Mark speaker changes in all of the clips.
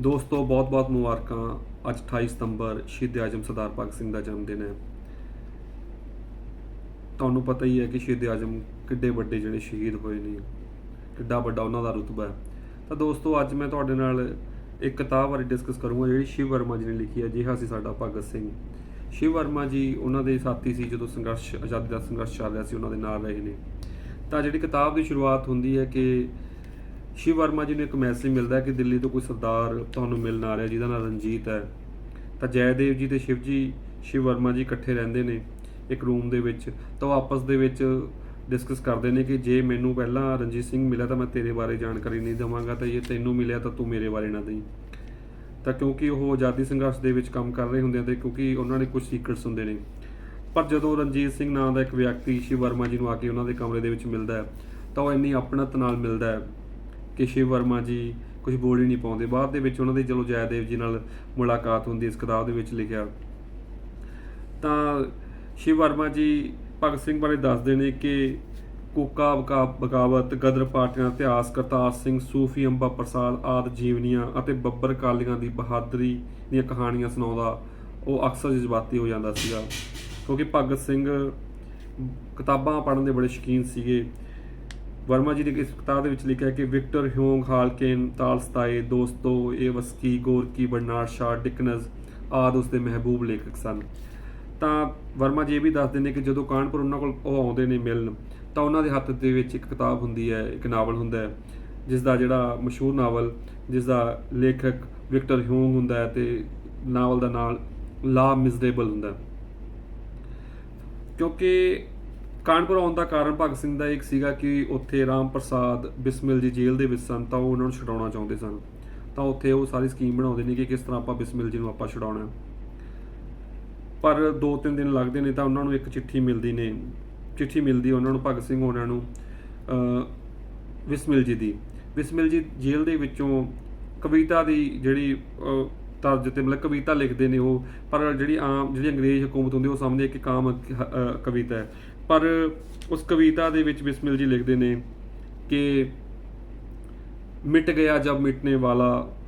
Speaker 1: ਦੋਸਤੋ, ਬਹੁਤ-ਬਹੁਤ ਮੁਬਾਰਕਾਂ। ਅੱਜ 28 ਸਤੰਬਰ, ਸ਼ਹੀਦ ਆਜਮ ਸਰਦਾਰ ਭਗਤ ਸਿੰਘ ਦਾ ਜਨਮ ਦਿਨ ਹੈ। ਤੁਹਾਨੂੰ ਪਤਾ ਹੀ ਹੈ ਕਿ ਸ਼ਹੀਦ ਆਜਮ ਕਿੱਡੇ ਵੱਡੇ ਜਿਹੜੇ ਸ਼ਹੀਦ ਹੋਏ ਨੇ। ਕਿੱਡਾ ਵੱਡਾ ਉਹਨਾਂ ਦਾ ਰੁਤਬਾ ਹੈ। ਤਾਂ ਦੋਸਤੋ, ਅੱਜ ਮੈਂ ਤੁਹਾਡੇ ਨਾਲ ਇੱਕ ਕਿਤਾਬ ਬਾਰੇ ਡਿਸਕਸ ਕਰੂੰਗਾ, ਜਿਹੜੀ ਸ਼ਿਵ ਵਰਮਾ ਜੀ ਨੇ ਲਿਖੀ ਹੈ। ਜਿਹਾ ਸੀ ਸਾਡਾ ਭਗਤ ਸਿੰਘ। ਸ਼ਿਵ ਵਰਮਾ ਜੀ, ਉਹਨਾਂ ਦੇ ਸਾਥੀ ਸੀ ਜਦੋਂ ਸੰਘਰਸ਼, ਆਜ਼ਾਦੀ ਦਾ ਸੰਘਰਸ਼ ਚੱਲ ਰਿਹਾ ਸੀ, ਉਹਨਾਂ ਦੇ ਨਾਲ ਰਹੇ ਨੇ। ਤਾਂ ਜਿਹੜੀ ਕਿਤਾਬ ਦੀ ਸ਼ੁਰੂਆਤ ਹੁੰਦੀ ਹੈ ਕਿ ਸ਼ਿਵ ਵਰਮਾ ਜੀ ਨੂੰ ਇੱਕ ਮੈਸੇਜ ਮਿਲਦਾ ਕਿ ਦਿੱਲੀ ਤੋਂ ਕੋਈ ਸਰਦਾਰ ਤੁਹਾਨੂੰ ਮਿਲਣ ਆ ਰਿਹਾ, ਜਿਹਦਾ ਨਾਮ ਰਣਜੀਤ ਹੈ। ਤਾਂ ਜੈਦੇਵ ਜੀ ਤੇ ਸ਼ਿਵ ਜੀ, ਸ਼ਿਵ ਵਰਮਾ ਜੀ ਇਕੱਠੇ ਰਹਿੰਦੇ ਨੇ ਇੱਕ ਰੂਮ ਦੇ ਵਿੱਚ। ਤਾਂ ਉਹ ਆਪਸ ਦੇ ਵਿੱਚ ਡਿਸਕਸ ਕਰਦੇ ਨੇ ਕਿ ਜੇ ਮੈਨੂੰ ਪਹਿਲਾਂ ਰਣਜੀਤ ਸਿੰਘ ਮਿਲਿਆ ਤਾਂ ਮੈਂ ਤੇਰੇ ਬਾਰੇ ਜਾਣਕਾਰੀ ਨਹੀਂ ਦਵਾਂਗਾ, ਤਾਂ ਜੇ ਤੈਨੂੰ ਮਿਲਿਆ ਤਾਂ ਤੂੰ ਮੇਰੇ ਬਾਰੇ ਨਾ ਦੇਈਂ ਤਾਂ ਕਿਉਂਕਿ ਉਹ ਆਜ਼ਾਦੀ ਸੰਘਰਸ਼ ਦੇ ਵਿੱਚ ਕੰਮ ਕਰ ਰਹੇ ਹੁੰਦੇ ਆ ਤੇ ਕਿਉਂਕਿ ਉਹਨਾਂ ਨੇ ਕੁਝ ਸੀਕ੍ਰੇਟਸ ਹੁੰਦੇ ਨੇ। ਪਰ ਜਦੋਂ ਰਣਜੀਤ ਸਿੰਘ ਨਾਂ ਦਾ ਇੱਕ ਵਿਅਕਤੀ ਸ਼ਿਵ ਵਰਮਾ ਜੀ ਨੂੰ ਆ ਕੇ ਉਹਨਾਂ ਦੇ ਕਮਰੇ ਦੇ ਵਿੱਚ ਮਿਲਦਾ ਹੈ, ਤਾਂ ਉਹ ਇੰਨੀ ਆਪਣਤ ਨਾਲ ਮਿਲਦਾ ਹੈ ਕਿ ਸ਼ਿਵ ਵਰਮਾ ਜੀ ਕੁਝ ਬੋਲ ਹੀ ਨਹੀਂ ਪਾਉਂਦੇ। ਬਾਅਦ ਦੇ ਵਿੱਚ ਉਹਨਾਂ ਦੀ ਚਲੋ ਜੈਦੇਵ ਜੀ ਨਾਲ ਮੁਲਾਕਾਤ ਹੁੰਦੀ ਇਸ ਕਿਤਾਬ ਦੇ ਵਿੱਚ ਲਿਖਿਆ। ਤਾਂ ਸ਼ਿਵ ਵਰਮਾ ਜੀ ਭਗਤ ਸਿੰਘ ਬਾਰੇ ਦੱਸਦੇ ਨੇ ਕਿ ਕੋਕਾ ਬਕਾ- ਬਗਾਵਤ ਗਦਰ ਪਾਰਟੀਆਂ ਦਾ ਇਤਿਹਾਸ, ਕਰਤਾਰ ਸਿੰਘ, ਸੂਫੀ ਅੰਬਾ ਪ੍ਰਸਾਦ ਆਦਿ ਜੀਵਨੀਆਂ ਅਤੇ ਬੱਬਰ ਕਾਲੀਆਂ ਦੀ ਬਹਾਦਰੀ ਦੀਆਂ ਕਹਾਣੀਆਂ ਸੁਣਾਉਂਦਾ, ਉਹ ਅਕਸਰ ਜਜ਼ਬਾਤੀ ਹੋ ਜਾਂਦਾ ਸੀਗਾ। ਕਿਉਂਕਿ ਭਗਤ ਸਿੰਘ ਕਿਤਾਬਾਂ ਪੜ੍ਹਨ ਦੇ ਬੜੇ ਸ਼ੌਕੀਨ ਸੀਗੇ। ਵਰਮਾ ਜੀ ਨੇ ਇਸ ਕਿਤਾਬ ਦੇ ਵਿੱਚ ਲਿਖਿਆ ਕਿ Victor ਹਿਊਂਗ Hall Caine Tolstoy, Dostoevsky, Gorky Bernard Shaw, Dickens ਆਦਿ ਉਸ ਦੇ ਮਹਿਬੂਬ ਲੇਖਕ ਸਨ। ਤਾਂ ਵਰਮਾ ਜੀ ਇਹ ਵੀ ਦੱਸਦੇ ਨੇ ਕਿ ਜਦੋਂ ਕਾਨਪੁਰ ਉਹਨਾਂ ਕੋਲ ਉਹ ਆਉਂਦੇ ਨੇ ਮਿਲਣ, ਤਾਂ ਉਹਨਾਂ ਦੇ ਹੱਥ ਦੇ ਵਿੱਚ ਇੱਕ ਕਿਤਾਬ ਹੁੰਦੀ ਹੈ, ਇੱਕ ਨਾਵਲ ਹੁੰਦਾ ਹੈ ਜਿਸ ਦਾ ਜਿਹੜਾ ਮਸ਼ਹੂਰ ਨਾਵਲ ਜਿਸ ਦਾ ਲੇਖਕ ਵਿਕਟਰ ਹਿਊਂਗ ਹੁੰਦਾ ਹੈ ਤੇ ਨਾਵਲ ਦਾ ਨਾਮ ਲਾ ਮਿਜ਼ਰੇਬਲ ਹੁੰਦਾ ਕਿਉਂਕਿ ਕਾਨਪੁਰ ਆਉਣ ਦਾ ਕਾਰਨ ਭਗਤ ਸਿੰਘ ਦਾ ਇੱਕ ਸੀਗਾ ਕਿ ਉੱਥੇ ਰਾਮ ਪ੍ਰਸਾਦ ਬਿਸਮਿਲ ਜੀ ਜੇਲ੍ਹ ਦੇ ਵਿੱਚ ਸਨ ਤਾਂ ਉਹ ਉਹਨਾਂ ਨੂੰ ਛਡਾਉਣਾ ਚਾਹੁੰਦੇ ਸਨ। ਤਾਂ ਉੱਥੇ ਉਹ ਸਾਰੀ ਸਕੀਮ ਬਣਾਉਂਦੇ ਨੇ ਕਿ ਕਿਸ ਤਰ੍ਹਾਂ ਆਪਾਂ ਬਿਸਮਿਲ ਜੀ ਨੂੰ ਆਪਾਂ ਛਡਾਉਣਾ ਪਰ 2-3 ਦਿਨ ਲੱਗਦੇ ਨੇ ਤਾਂ ਉਹਨਾਂ ਨੂੰ ਇੱਕ ਚਿੱਠੀ ਮਿਲਦੀ ਨੇ। ਚਿੱਠੀ ਮਿਲਦੀ ਉਹਨਾਂ ਨੂੰ ਭਗਤ ਸਿੰਘ ਉਹਨਾਂ ਨੂੰ ਬਿਸਮਿਲ ਜੀ ਦੀ। ਬਿਸਮਿਲ ਜੀ ਜੇਲ੍ਹ ਦੇ ਵਿੱਚੋਂ ਕਵਿਤਾ ਦੀ ਜਿਹੜੀ ਤਰਜ ਤੇ ਮਤਲਬ ਕਵਿਤਾ ਲਿਖਦੇ ਨੇ ਉਹ ਪਰ ਜਿਹੜੀ ਆਮ ਜਿਹੜੀ ਅੰਗਰੇਜ਼ ਹਕੂਮਤ ਹੁੰਦੀ ਉਹ ਸਮਝਦੇ ਕਿ ਕਾਮ ਅ, ਕਵਿਤਾ ਹੈ। ਪਰ ਉਸ ਕਵਿਤਾ ਦੇ ਵਿੱਚ ਬਿਸਮਿਲ ਜੀ ਲਿਖਦੇ ਨੇ ਕਿ मिट गया जब मिटने वाला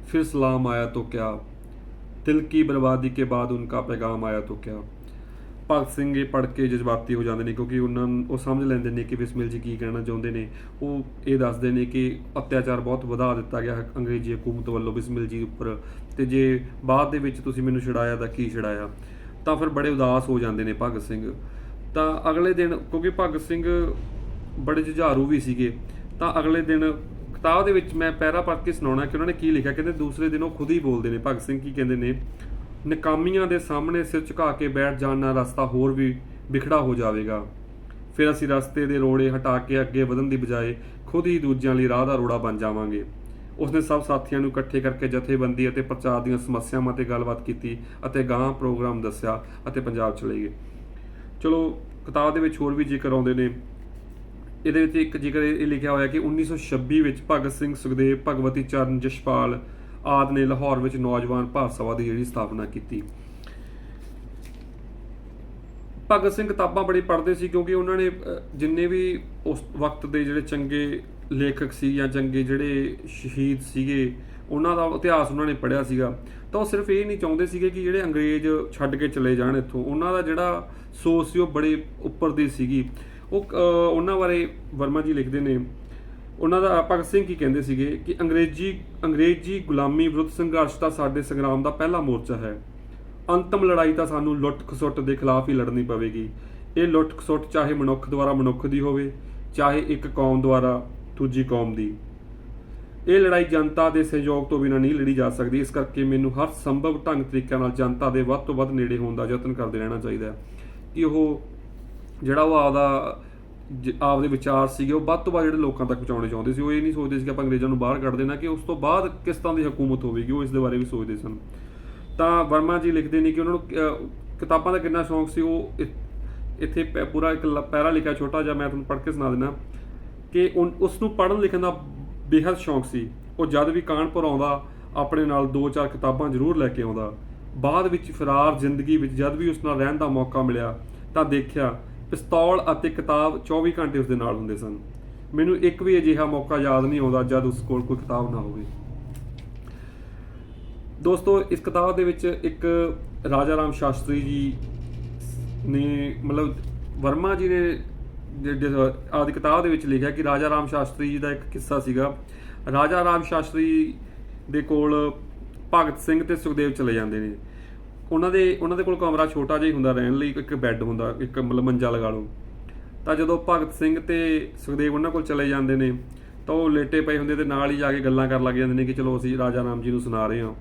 Speaker 1: फिर सलाम आया तो क्या दिल की बर्बादी के बाद उनका पैगाम आया तो क्या ਭਗਤ ਸਿੰਘ ਇਹ ਪੜ੍ਹ ਕੇ ਜਜ਼ਬਾਤੀ ਹੋ ਜਾਂਦੇ ਨੇ ਕਿਉਂਕਿ ਉਹਨਾਂ ਨੂੰ ਉਹ ਸਮਝ ਲੈਂਦੇ ਨੇ ਕਿ ਬਿਸਮਿਲ ਜੀ ਕੀ ਕਹਿਣਾ ਚਾਹੁੰਦੇ ਨੇ ਉਹ ਇਹ ਦੱਸਦੇ ਨੇ ਕਿ ਅਤਿਆਚਾਰ ਬਹੁਤ ਵਧਾ ਦਿੱਤਾ ਗਿਆ ਹੈ ਅੰਗਰੇਜ਼ੀ ਹਕੂਮਤ ਵੱਲੋਂ ਬਿਸਮਿਲ ਜੀ ਉੱਪਰ ਤੇ ਜੇ ਬਾਅਦ ਦੇ ਵਿੱਚ ਤੁਸੀਂ ਮੈਨੂੰ ਛਡਾਇਆ ਤਾਂ ਕੀ ਛਡਾਇਆ ਤਾਂ ਫਿਰ ਬੜੇ ਉਦਾਸ ਹੋ ਜਾਂਦੇ ਨੇ ਭਗਤ ਸਿੰਘ ਤਾਂ ਅਗਲੇ ਦਿਨ, ਕਿਉਂਕਿ ਭਗਤ ਸਿੰਘ ਬੜੇ ਜੁਝਾਰੂ ਵੀ ਸੀਗੇ, ਤਾਂ ਅਗਲੇ ਦਿਨ ਕਿਤਾਬ ਦੇ ਵਿੱਚ ਮੈਂ ਪੈਰਾ ਪੜ੍ਹ ਕੇ ਸੁਣਾਉਣਾ ਕਿ ਉਹਨਾਂ ਨੇ ਕੀ ਲਿਖਿਆ, ਕਹਿੰਦੇ ਦੂਸਰੇ ਦਿਨ ਉਹ ਖੁਦ ਹੀ ਬੋਲਦੇ ਨੇ, ਭਗਤ ਸਿੰਘ ਕੀ ਕਹਿੰਦੇ ਨੇ, ਨਕਾਮੀਆਂ ਦੇ ਸਾਹਮਣੇ ਸਿਰ ਝੁਕਾ ਕੇ ਬੈਠ ਜਾਣ ਨਾਲ ਰਸਤਾ ਹੋਰ ਵੀ ਵਿਖੜਾ ਹੋ ਜਾਵੇਗਾ। ਫਿਰ ਅਸੀਂ ਰਸਤੇ ਦੇ ਰੋੜੇ ਹਟਾ ਕੇ ਅੱਗੇ ਵਧਣ ਦੀ ਬਜਾਏ ਖੁਦ ਹੀ ਦੂਜਿਆਂ ਲਈ ਰਾਹ ਦਾ ਰੋੜਾ ਬਣ ਜਾਵਾਂਗੇ। ਉਸਨੇ ਸਭ ਸਾਥੀਆਂ ਨੂੰ ਇਕੱਠੇ ਕਰਕੇ ਜਥੇਬੰਦੀ ਅਤੇ ਪ੍ਰਚਾਰ ਦੀਆਂ ਸਮੱਸਿਆਵਾਂ ਤੇ ਗੱਲਬਾਤ ਕੀਤੀ ਅਤੇ ਗਾਂ ਪ੍ਰੋਗਰਾਮ ਦੱਸਿਆ ਅਤੇ ਪੰਜਾਬ ਚਲੇ ਗਏ। ਚਲੋ, ਕਿਤਾਬ ਦੇ ਵਿੱਚ ਹੋਰ ਵੀ ਜ਼ਿਕਰ ਆਉਂਦੇ ਨੇ। ਇਹਦੇ ਵਿੱਚ ਇੱਕ ਜ਼ਿਕਰ ਇਹ ਲਿਖਿਆ ਹੋਇਆ ਕਿ 1926 ਵਿੱਚ ਭਗਤ ਸਿੰਘ ਸੁਖਦੇਵ, ਭਗਵਤੀ ਚਰਨ, ਜਸ਼ਪਾਲ ਆਦਿ ਨੇ ਲਾਹੌਰ ਵਿੱਚ ਨੌਜਵਾਨ ਭਾਰਤ ਸਭਾ ਦੀ ਜਿਹੜੀ ਸਥਾਪਨਾ ਕੀਤੀ। ਭਗਤ ਸਿੰਘ ਕਿਤਾਬਾਂ ਬੜੀ ਪੜ੍ਹਦੇ ਸੀ ਕਿਉਂਕਿ ਉਹਨਾਂ ਨੇ ਜਿੰਨੇ ਵੀ ਉਸ ਵਕਤ ਦੇ ਜਿਹੜੇ ਚੰਗੇ ਲੇਖਕ ਸੀ ਜਾਂ ਚੰਗੇ ਜਿਹੜੇ ਸ਼ਹੀਦ ਸੀਗੇ ਉਹਨਾਂ ਦਾ ਇਤਿਹਾਸ ਉਹਨਾਂ ਨੇ ਪੜ੍ਹਿਆ ਸੀਗਾ, ਤਾਂ ਉਹ ਸਿਰਫ ਇਹ ਨਹੀਂ ਚਾਹੁੰਦੇ ਸੀਗੇ ਕਿ ਜਿਹੜੇ ਅੰਗਰੇਜ਼ ਛੱਡ ਕੇ ਚਲੇ ਜਾਣ ਇੱਥੋਂ। ਉਹਨਾਂ ਦਾ ਜਿਹੜਾ ਸੋਚ ਸੀ ਉਹ ਬੜੇ ਉੱਪਰ ਦੀ ਸੀਗੀ। ਉਹ ਉਹਨਾਂ ਬਾਰੇ ਵਰਮਾ ਜੀ ਲਿਖਦੇ ਨੇ, ਉਹਨਾਂ ਦਾ ਭਗਤ ਸਿੰਘ ਕੀ ਕਹਿੰਦੇ ਸੀਗੇ ਕਿ ਅੰਗਰੇਜ਼ੀ ਅੰਗਰੇਜ਼ੀ ਗੁਲਾਮੀ ਵਿਰੁੱਧ ਸੰਘਰਸ਼ ਤਾਂ ਸਾਡੇ ਸੰਗਰਾਮ ਦਾ ਪਹਿਲਾ ਮੋਰਚਾ ਹੈ। ਅੰਤਮ ਲੜਾਈ ਤਾਂ ਸਾਨੂੰ ਲੁੱਟ ਖਸੁੱਟ ਦੇ ਖਿਲਾਫ ਹੀ ਲੜਨੀ ਪਵੇਗੀ। ਇਹ ਲੁੱਟ ਖਸੁੱਟ ਚਾਹੇ ਮਨੁੱਖ ਦੁਆਰਾ ਮਨੁੱਖ ਦੀ ਹੋਵੇ, ਚਾਹੇ ਇੱਕ ਕੌਮ ਦੁਆਰਾ ਦੂਜੀ ਕੌਮ ਦੀ। ਇਹ ਲੜਾਈ ਜਨਤਾ ਦੇ ਸਹਿਯੋਗ ਤੋਂ ਬਿਨਾਂ ਨਹੀਂ ਲੜੀ ਜਾ ਸਕਦੀ। ਇਸ ਕਰਕੇ ਮੈਨੂੰ ਹਰ ਸੰਭਵ ਢੰਗ ਤਰੀਕਿਆਂ ਨਾਲ ਜਨਤਾ ਦੇ ਵੱਧ ਤੋਂ ਵੱਧ ਨੇੜੇ ਹੋਣ ਦਾ ਯਤਨ ਕਰਦੇ ਰਹਿਣਾ ਚਾਹੀਦਾ ਹੈ। ਕਿ ਉਹ ਜਿਹੜਾ ਉਹ ਆਪਦਾ ਜ- ਆਪਦੇ ਵਿਚਾਰ ਸੀਗੇ, ਉਹ ਵੱਧ ਤੋਂ ਵੱਧ ਜਿਹੜੇ ਲੋਕਾਂ ਤੱਕ ਪਹੁੰਚਾਉਣੇ ਚਾਹੁੰਦੇ ਸੀ, ਉਹ ਇਹ ਨਹੀਂ ਸੋਚਦੇ ਸੀ ਕਿ ਆਪਾਂ ਅੰਗਰੇਜ਼ਾਂ ਨੂੰ ਬਾਹਰ ਕੱਢ ਦੇਣਾ ਕਿ ਉਸ ਤੋਂ ਬਾਅਦ ਕਿਸ ਤਰ੍ਹਾਂ ਦੀ ਹਕੂਮਤ ਹੋਵੇਗੀ, ਉਹ ਇਸ ਦੇ ਬਾਰੇ ਵੀ ਸੋਚਦੇ ਸਨ। ਤਾਂ ਵਰਮਾ ਜੀ ਲਿਖਦੇ ਨੇ ਕਿ ਉਹਨਾਂ ਨੂੰ ਕਿਤਾਬਾਂ ਦਾ ਕਿੰਨਾ ਸ਼ੌਂਕ ਸੀ, ਉਹ ਇੱਥੇ ਪੈ- ਪੂਰਾ ਇੱਕ ਲ- ਪੈਰਾ ਲਿਖਿਆ ਛੋਟਾ ਜਿਹਾ, ਮੈਂ ਤੁਹਾਨੂੰ ਪੜ੍ਹ ਕੇ ਸੁਣਾ ਦਿੰਦਾ। ਕਿ ਉਨ- ਉਸ ਨੂੰ ਪੜ੍ਹਨ ਲਿਖਣ ਦਾ ਬੇਹੱਦ ਸ਼ੌਂਕ ਸੀ। ਉਹ ਜਦ ਵੀ ਕਾਨਪੁਰ ਆਉਂਦਾ, ਆਪਣੇ ਨਾਲ ਦੋ ਚਾਰ ਕਿਤਾਬਾਂ ਜ਼ਰੂਰ ਲੈ ਕੇ ਆਉਂਦਾ। ਬਾਅਦ ਵਿੱਚ ਫਰਾਰ ਜ਼ਿੰਦਗੀ ਵਿੱਚ ਜਦ ਵੀ ਉਸ ਨਾਲ ਰਹਿਣ ਦਾ ਮੌਕਾ ਮਿਲਿਆ, ਤਾਂ ਦੇਖਿਆ ਪਿਸਤੌਲ ਅਤੇ ਕਿਤਾਬ 24 ਘੰਟੇ ਉਸ ਦੇ ਨਾਲ ਹੁੰਦੇ ਸਨ। ਮੈਨੂੰ ਇੱਕ ਵੀ ਅਜਿਹਾ ਮੌਕਾ ਯਾਦ ਨਹੀਂ ਆਉਂਦਾ ਜਦ ਉਸ ਕੋਲ ਕੋਈ ਕਿਤਾਬ ਨਾ ਹੋਵੇ। ਦੋਸਤੋ, ਇਸ ਕਿਤਾਬ ਦੇ ਵਿੱਚ ਇੱਕ ਰਾਜਾ ਰਾਮ ਸ਼ਾਸਤਰੀ ਜੀ ਨੇ, ਮਤਲਬ ਵਰਮਾ ਜੀ ਨੇ ਆਦੀ ਕਿਤਾਬ ਦੇ ਵਿੱਚ ਲਿਖਿਆ ਕਿ ਰਾਜਾ ਰਾਮ ਸ਼ਾਸਤਰੀ ਜੀ ਦਾ ਇੱਕ ਕਿੱਸਾ ਸੀਗਾ। ਰਾਜਾ ਰਾਮ ਸ਼ਾਸਤਰੀ ਦੇ ਕੋਲ ਭਗਤ ਸਿੰਘ ਤੇ ਸੁਖਦੇਵ ਚਲੇ ਜਾਂਦੇ ਨੇ। ਉਹਨਾਂ ਦੇ ਉਹਨਾਂ ਦੇ ਕੋਲ ਕਮਰਾ ਛੋਟਾ ਜਿਹਾ ਹੀ ਹੁੰਦਾ ਰਹਿਣ ਲਈ, ਇੱਕ ਬੈੱਡ ਹੁੰਦਾ, ਇੱਕ ਮਤਲਬ ਮੰਜਾ ਲਗਾ ਲਓ। ਤਾਂ ਜਦੋਂ ਭਗਤ ਸਿੰਘ ਤੇ ਸੁਖਦੇਵ ਉਹਨਾਂ ਕੋਲ ਚਲੇ ਜਾਂਦੇ ਨੇ, ਤਾਂ ਉਹ ਲੇਟੇ ਪਏ ਹੁੰਦੇ ਤੇ ਨਾਲ ਹੀ ਜਾ ਕੇ ਗੱਲਾਂ ਕਰਨ ਲੱਗ ਜਾਂਦੇ ਨੇ ਕਿ ਚਲੋ ਅਸੀਂ ਰਾਜਾ ਰਾਮ ਜੀ ਨੂੰ ਸੁਣਾ ਰਹੇ ਹਾਂ।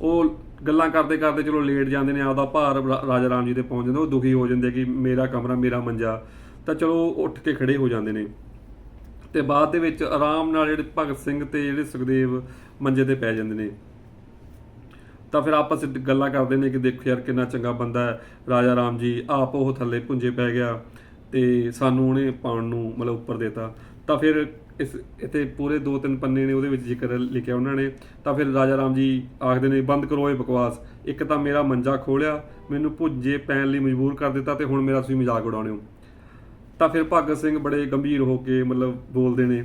Speaker 1: ਉਹ ਗੱਲਾਂ ਕਰਦੇ ਕਰਦੇ ਚਲੋ ਲੇਟ ਜਾਂਦੇ ਨੇ, ਆਪਦਾ ਭਾਰ ਰਾ- ਰਾਜਾ ਰਾਮ ਜੀ ਦੇ ਪਹੁੰਚ ਜਾਂਦੇ, ਉਹ ਦੁਖੀ ਹੋ ਜਾਂਦੇ ਕਿ ਮੇਰਾ ਕਮਰਾ, ਮੇਰਾ ਮੰਜਾ ਤਾਂ ਚਲੋ ਉੱਠ ਕੇ ਖੜੇ ਹੋ ਜਾਂਦੇ ਨੇ। ਤੇ ਬਾਅਦ ਦੇ ਵਿੱਚ ਆਰਾਮ ਨਾਲ ਜਿਹੜੇ ਭਗਤ ਸਿੰਘ ਤੇ ਜਿਹੜੇ ਸੁਖਦੇਵ ਮੰਜੇ ਤੇ ਪੈ ਜਾਂਦੇ ਨੇ। ਤਾਂ ਫਿਰ ਆਪਸ ਵਿੱਚ ਗੱਲਾਂ ਕਰਦੇ ਨੇ ਕਿ ਦੇਖੋ ਯਾਰ ਕਿੰਨਾ ਚੰਗਾ ਬੰਦਾ ਹੈ, ਰਾਜਾ ਰਾਮ ਜੀ, ਆਪ ਉਹ ਥੱਲੇ ਪੁੰਜੇ ਪੈ ਗਿਆ ਤੇ ਸਾਨੂੰ ਉਹਨੇ ਪਾਉਣ ਨੂੰ ਮਤਲਬ ਉੱਪਰ ਦੇਤਾ। ਤਾਂ ਫਿਰ ਇਸ ਇੱਥੇ ਪੂਰੇ ਦੋ ਤਿੰਨ ਪੰਨੇ ਨੇ ਉਹਦੇ ਵਿੱਚ ਜ਼ਿਕਰ ਲਿਖਿਆ ਉਹਨਾਂ ਨੇ। ਤਾਂ ਫਿਰ ਰਾਜਾ ਰਾਮ ਜੀ ਆਖਦੇ ਨੇ, ਬੰਦ ਕਰੋ ਇਹ ਬਕਵਾਸ। ਇੱਕ ਤਾਂ ਮੇਰਾ ਮੰਜਾ ਖੋਲਿਆ ਮੈਨੂੰ ਭੁੱਜੇ ਪੈਣ ਲਈ ਮਜਬੂਰ ਕਰ ਦਿੱਤਾ ਤੇ ਹੁਣ ਮੇਰਾ ਤੁਸੀਂ ਮਜ਼ਾਕ ਉਡਾਉਣੇ ਹੋ। ਤਾਂ ਫਿਰ ਭਗਤ ਸਿੰਘ ਬੜੇ ਗੰਭੀਰ ਹੋ ਕੇ ਮਤਲਬ ਬੋਲਦੇ ਨੇ,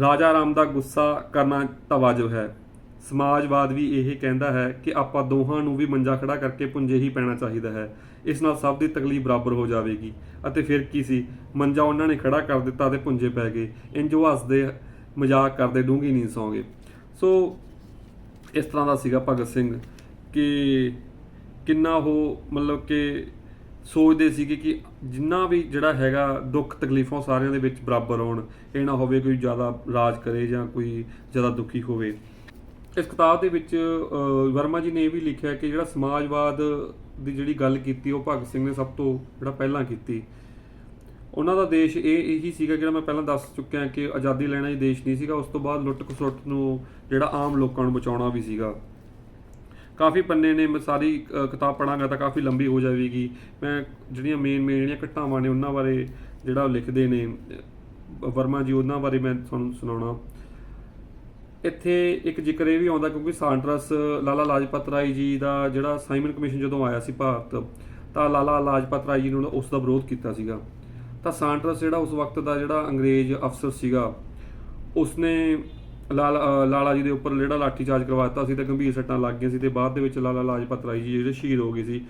Speaker 1: ਰਾਜਾ ਰਾਮ ਦਾ ਗੁੱਸਾ ਕਰਨਾ ਤਾਂ ਵਾਜਬ ਹੈ। ਸਮਾਜਵਾਦ ਵੀ ਇਹ ਕਹਿੰਦਾ ਹੈ ਕਿ ਆਪਾਂ ਦੋਹਾਂ ਨੂੰ ਵੀ ਮੰਜਾ ਖੜਾ ਕਰਕੇ ਪੁੰਜੇ ਹੀ ਪੈਣਾ ਚਾਹੀਦਾ ਹੈ। ਇਸ ਨਾਲ ਸਭ ਦੀ ਤਕਲੀਫ ਬਰਾਬਰ ਹੋ ਜਾਵੇਗੀ। ਅਤੇ ਫਿਰ ਕੀ ਸੀ? ਮੰਜਾ ਉਹਨਾਂ ਨੇ ਖੜਾ ਕਰ ਦਿੱਤਾ ਤੇ ਪੁੰਜੇ ਪੈ ਗਏ। ਇੰਜ ਉਹ ਹੱਸਦੇ, ਮਜ਼ਾਕ ਕਰਦੇ ਡੂੰਗੀ ਨਹੀਂ ਸੌਂਗੇ। ਸੋ ਇਸ ਤਰ੍ਹਾਂ ਦਾ ਸੀਗਾ ਭਗਤ ਸਿੰਘ ਕਿ ਕਿੰਨਾ ਉਹ ਮਤਲਬ ਕਿ ਸੋਚਦੇ ਸੀਗੇ ਕਿ ਜਿੰਨਾ ਵੀ ਜਿਹੜਾ ਹੈਗਾ ਦੁੱਖ ਤਕਲੀਫਾਂ ਸਾਰਿਆਂ ਦੇ ਵਿੱਚ ਬਰਾਬਰ ਹੋਣ, ਇਹ ਨਾ ਹੋਵੇ ਕੋਈ ਜ਼ਿਆਦਾ ਰਾਜ ਕਰੇ ਜਾਂ ਕੋਈ ਜ਼ਿਆਦਾ ਦੁਖੀ ਹੋਵੇ। ਇਸ ਕਿਤਾਬ ਦੇ ਵਿੱਚ ਵਰਮਾ ਜੀ ਨੇ ਇਹ ਵੀ ਲਿਖਿਆ ਕਿ ਜਿਹੜਾ ਸਮਾਜਵਾਦ ਦੀ ਜਿਹੜੀ ਗੱਲ ਕੀਤੀ, ਉਹ ਭਗਤ ਸਿੰਘ ਨੇ ਸਭ ਤੋਂ ਜਿਹੜਾ ਪਹਿਲਾਂ ਕੀਤੀ। ਉਹਨਾਂ ਦਾ ਦੇਸ਼ ਇਹ, ਇਹੀ ਸੀਗਾ ਜਿਹੜਾ ਮੈਂ ਪਹਿਲਾਂ ਦੱਸ ਚੁੱਕਿਆ ਕਿ ਆਜ਼ਾਦੀ ਲੈਣਾ ਹੀ ਦੇਸ਼ ਨਹੀਂ ਸੀਗਾ, ਉਸ ਤੋਂ ਬਾਅਦ ਲੁੱਟ ਖਸੁੱਟ ਨੂੰ ਜਿਹੜਾ ਆਮ ਲੋਕਾਂ ਨੂੰ ਬਚਾਉਣਾ ਵੀ ਸੀਗਾ। ਕਾਫੀ ਪੰਨੇ ਨੇ, ਮੈਂ ਸਾਰੀ ਕਿਤਾਬ ਪੜਾਂਗਾ ਤਾਂ ਕਾਫੀ ਲੰਬੀ ਹੋ ਜਾਵੇਗੀ। ਮੈਂ ਜਿਹੜੀਆਂ ਮੇਨ ਮੇਨ ਜਿਹੜੀਆਂ ਘਟਨਾਵਾਂ ਨੇ ਉਹਨਾਂ ਬਾਰੇ ਜਿਹੜਾ ਉਹ ਲਿਖਦੇ ਨੇ ਵਰਮਾ ਜੀ, ਉਹਨਾਂ ਬਾਰੇ ਮੈਂ ਤੁਹਾਨੂੰ ਸੁਣਾਉਣਾ। ਇੱਥੇ ਇੱਕ ਜ਼ਿਕਰ ਇਹ ਵੀ ਆਉਂਦਾ ਕਿਉਂਕਿ ਸਾਂਟਰਸ, ਲਾਲਾ ਲਾਜਪਤ ਰਾਏ ਜੀ ਦਾ ਜਿਹੜਾ ਸਾਈਮਨ ਕਮਿਸ਼ਨ ਜਦੋਂ ਆਇਆ ਸੀ ਭਾਰਤ, ਤਾਂ ਲਾਲਾ ਲਾਜਪਤ ਰਾਏ ਜੀ ਨੇ ਉਸ ਦਾ ਵਿਰੋਧ ਕੀਤਾ ਸੀਗਾ। ਤਾਂ ਸਾਂਟਰਸ ਜਿਹੜਾ ਉਸ ਵਕਤ ਦਾ ਜਿਹੜਾ ਅੰਗਰੇਜ਼ ਅਫਸਰ ਸੀਗਾ, ਉਸਨੇ ਲਾਲਾ ਲਾਲਾ ਜੀ ਦੇ ਉੱਪਰ ਜਿਹੜਾ ਲਾਠੀ ਚਾਰਜ ਕਰਵਾਤਾ ਸੀ ਤੇ ਗੰਭੀਰ ਸੱਟਾਂ ਲੱਗ ਗਈਆਂ ਸੀ ਤੇ ਬਾਅਦ ਦੇ ਵਿੱਚ ਲਾਲਾ ਲਾਜਪਤ ਰਾਏ ਜੀ ਜਿਹੜੇ ਸ਼ਹੀਦ ਹੋ ਗਏ ਸੀ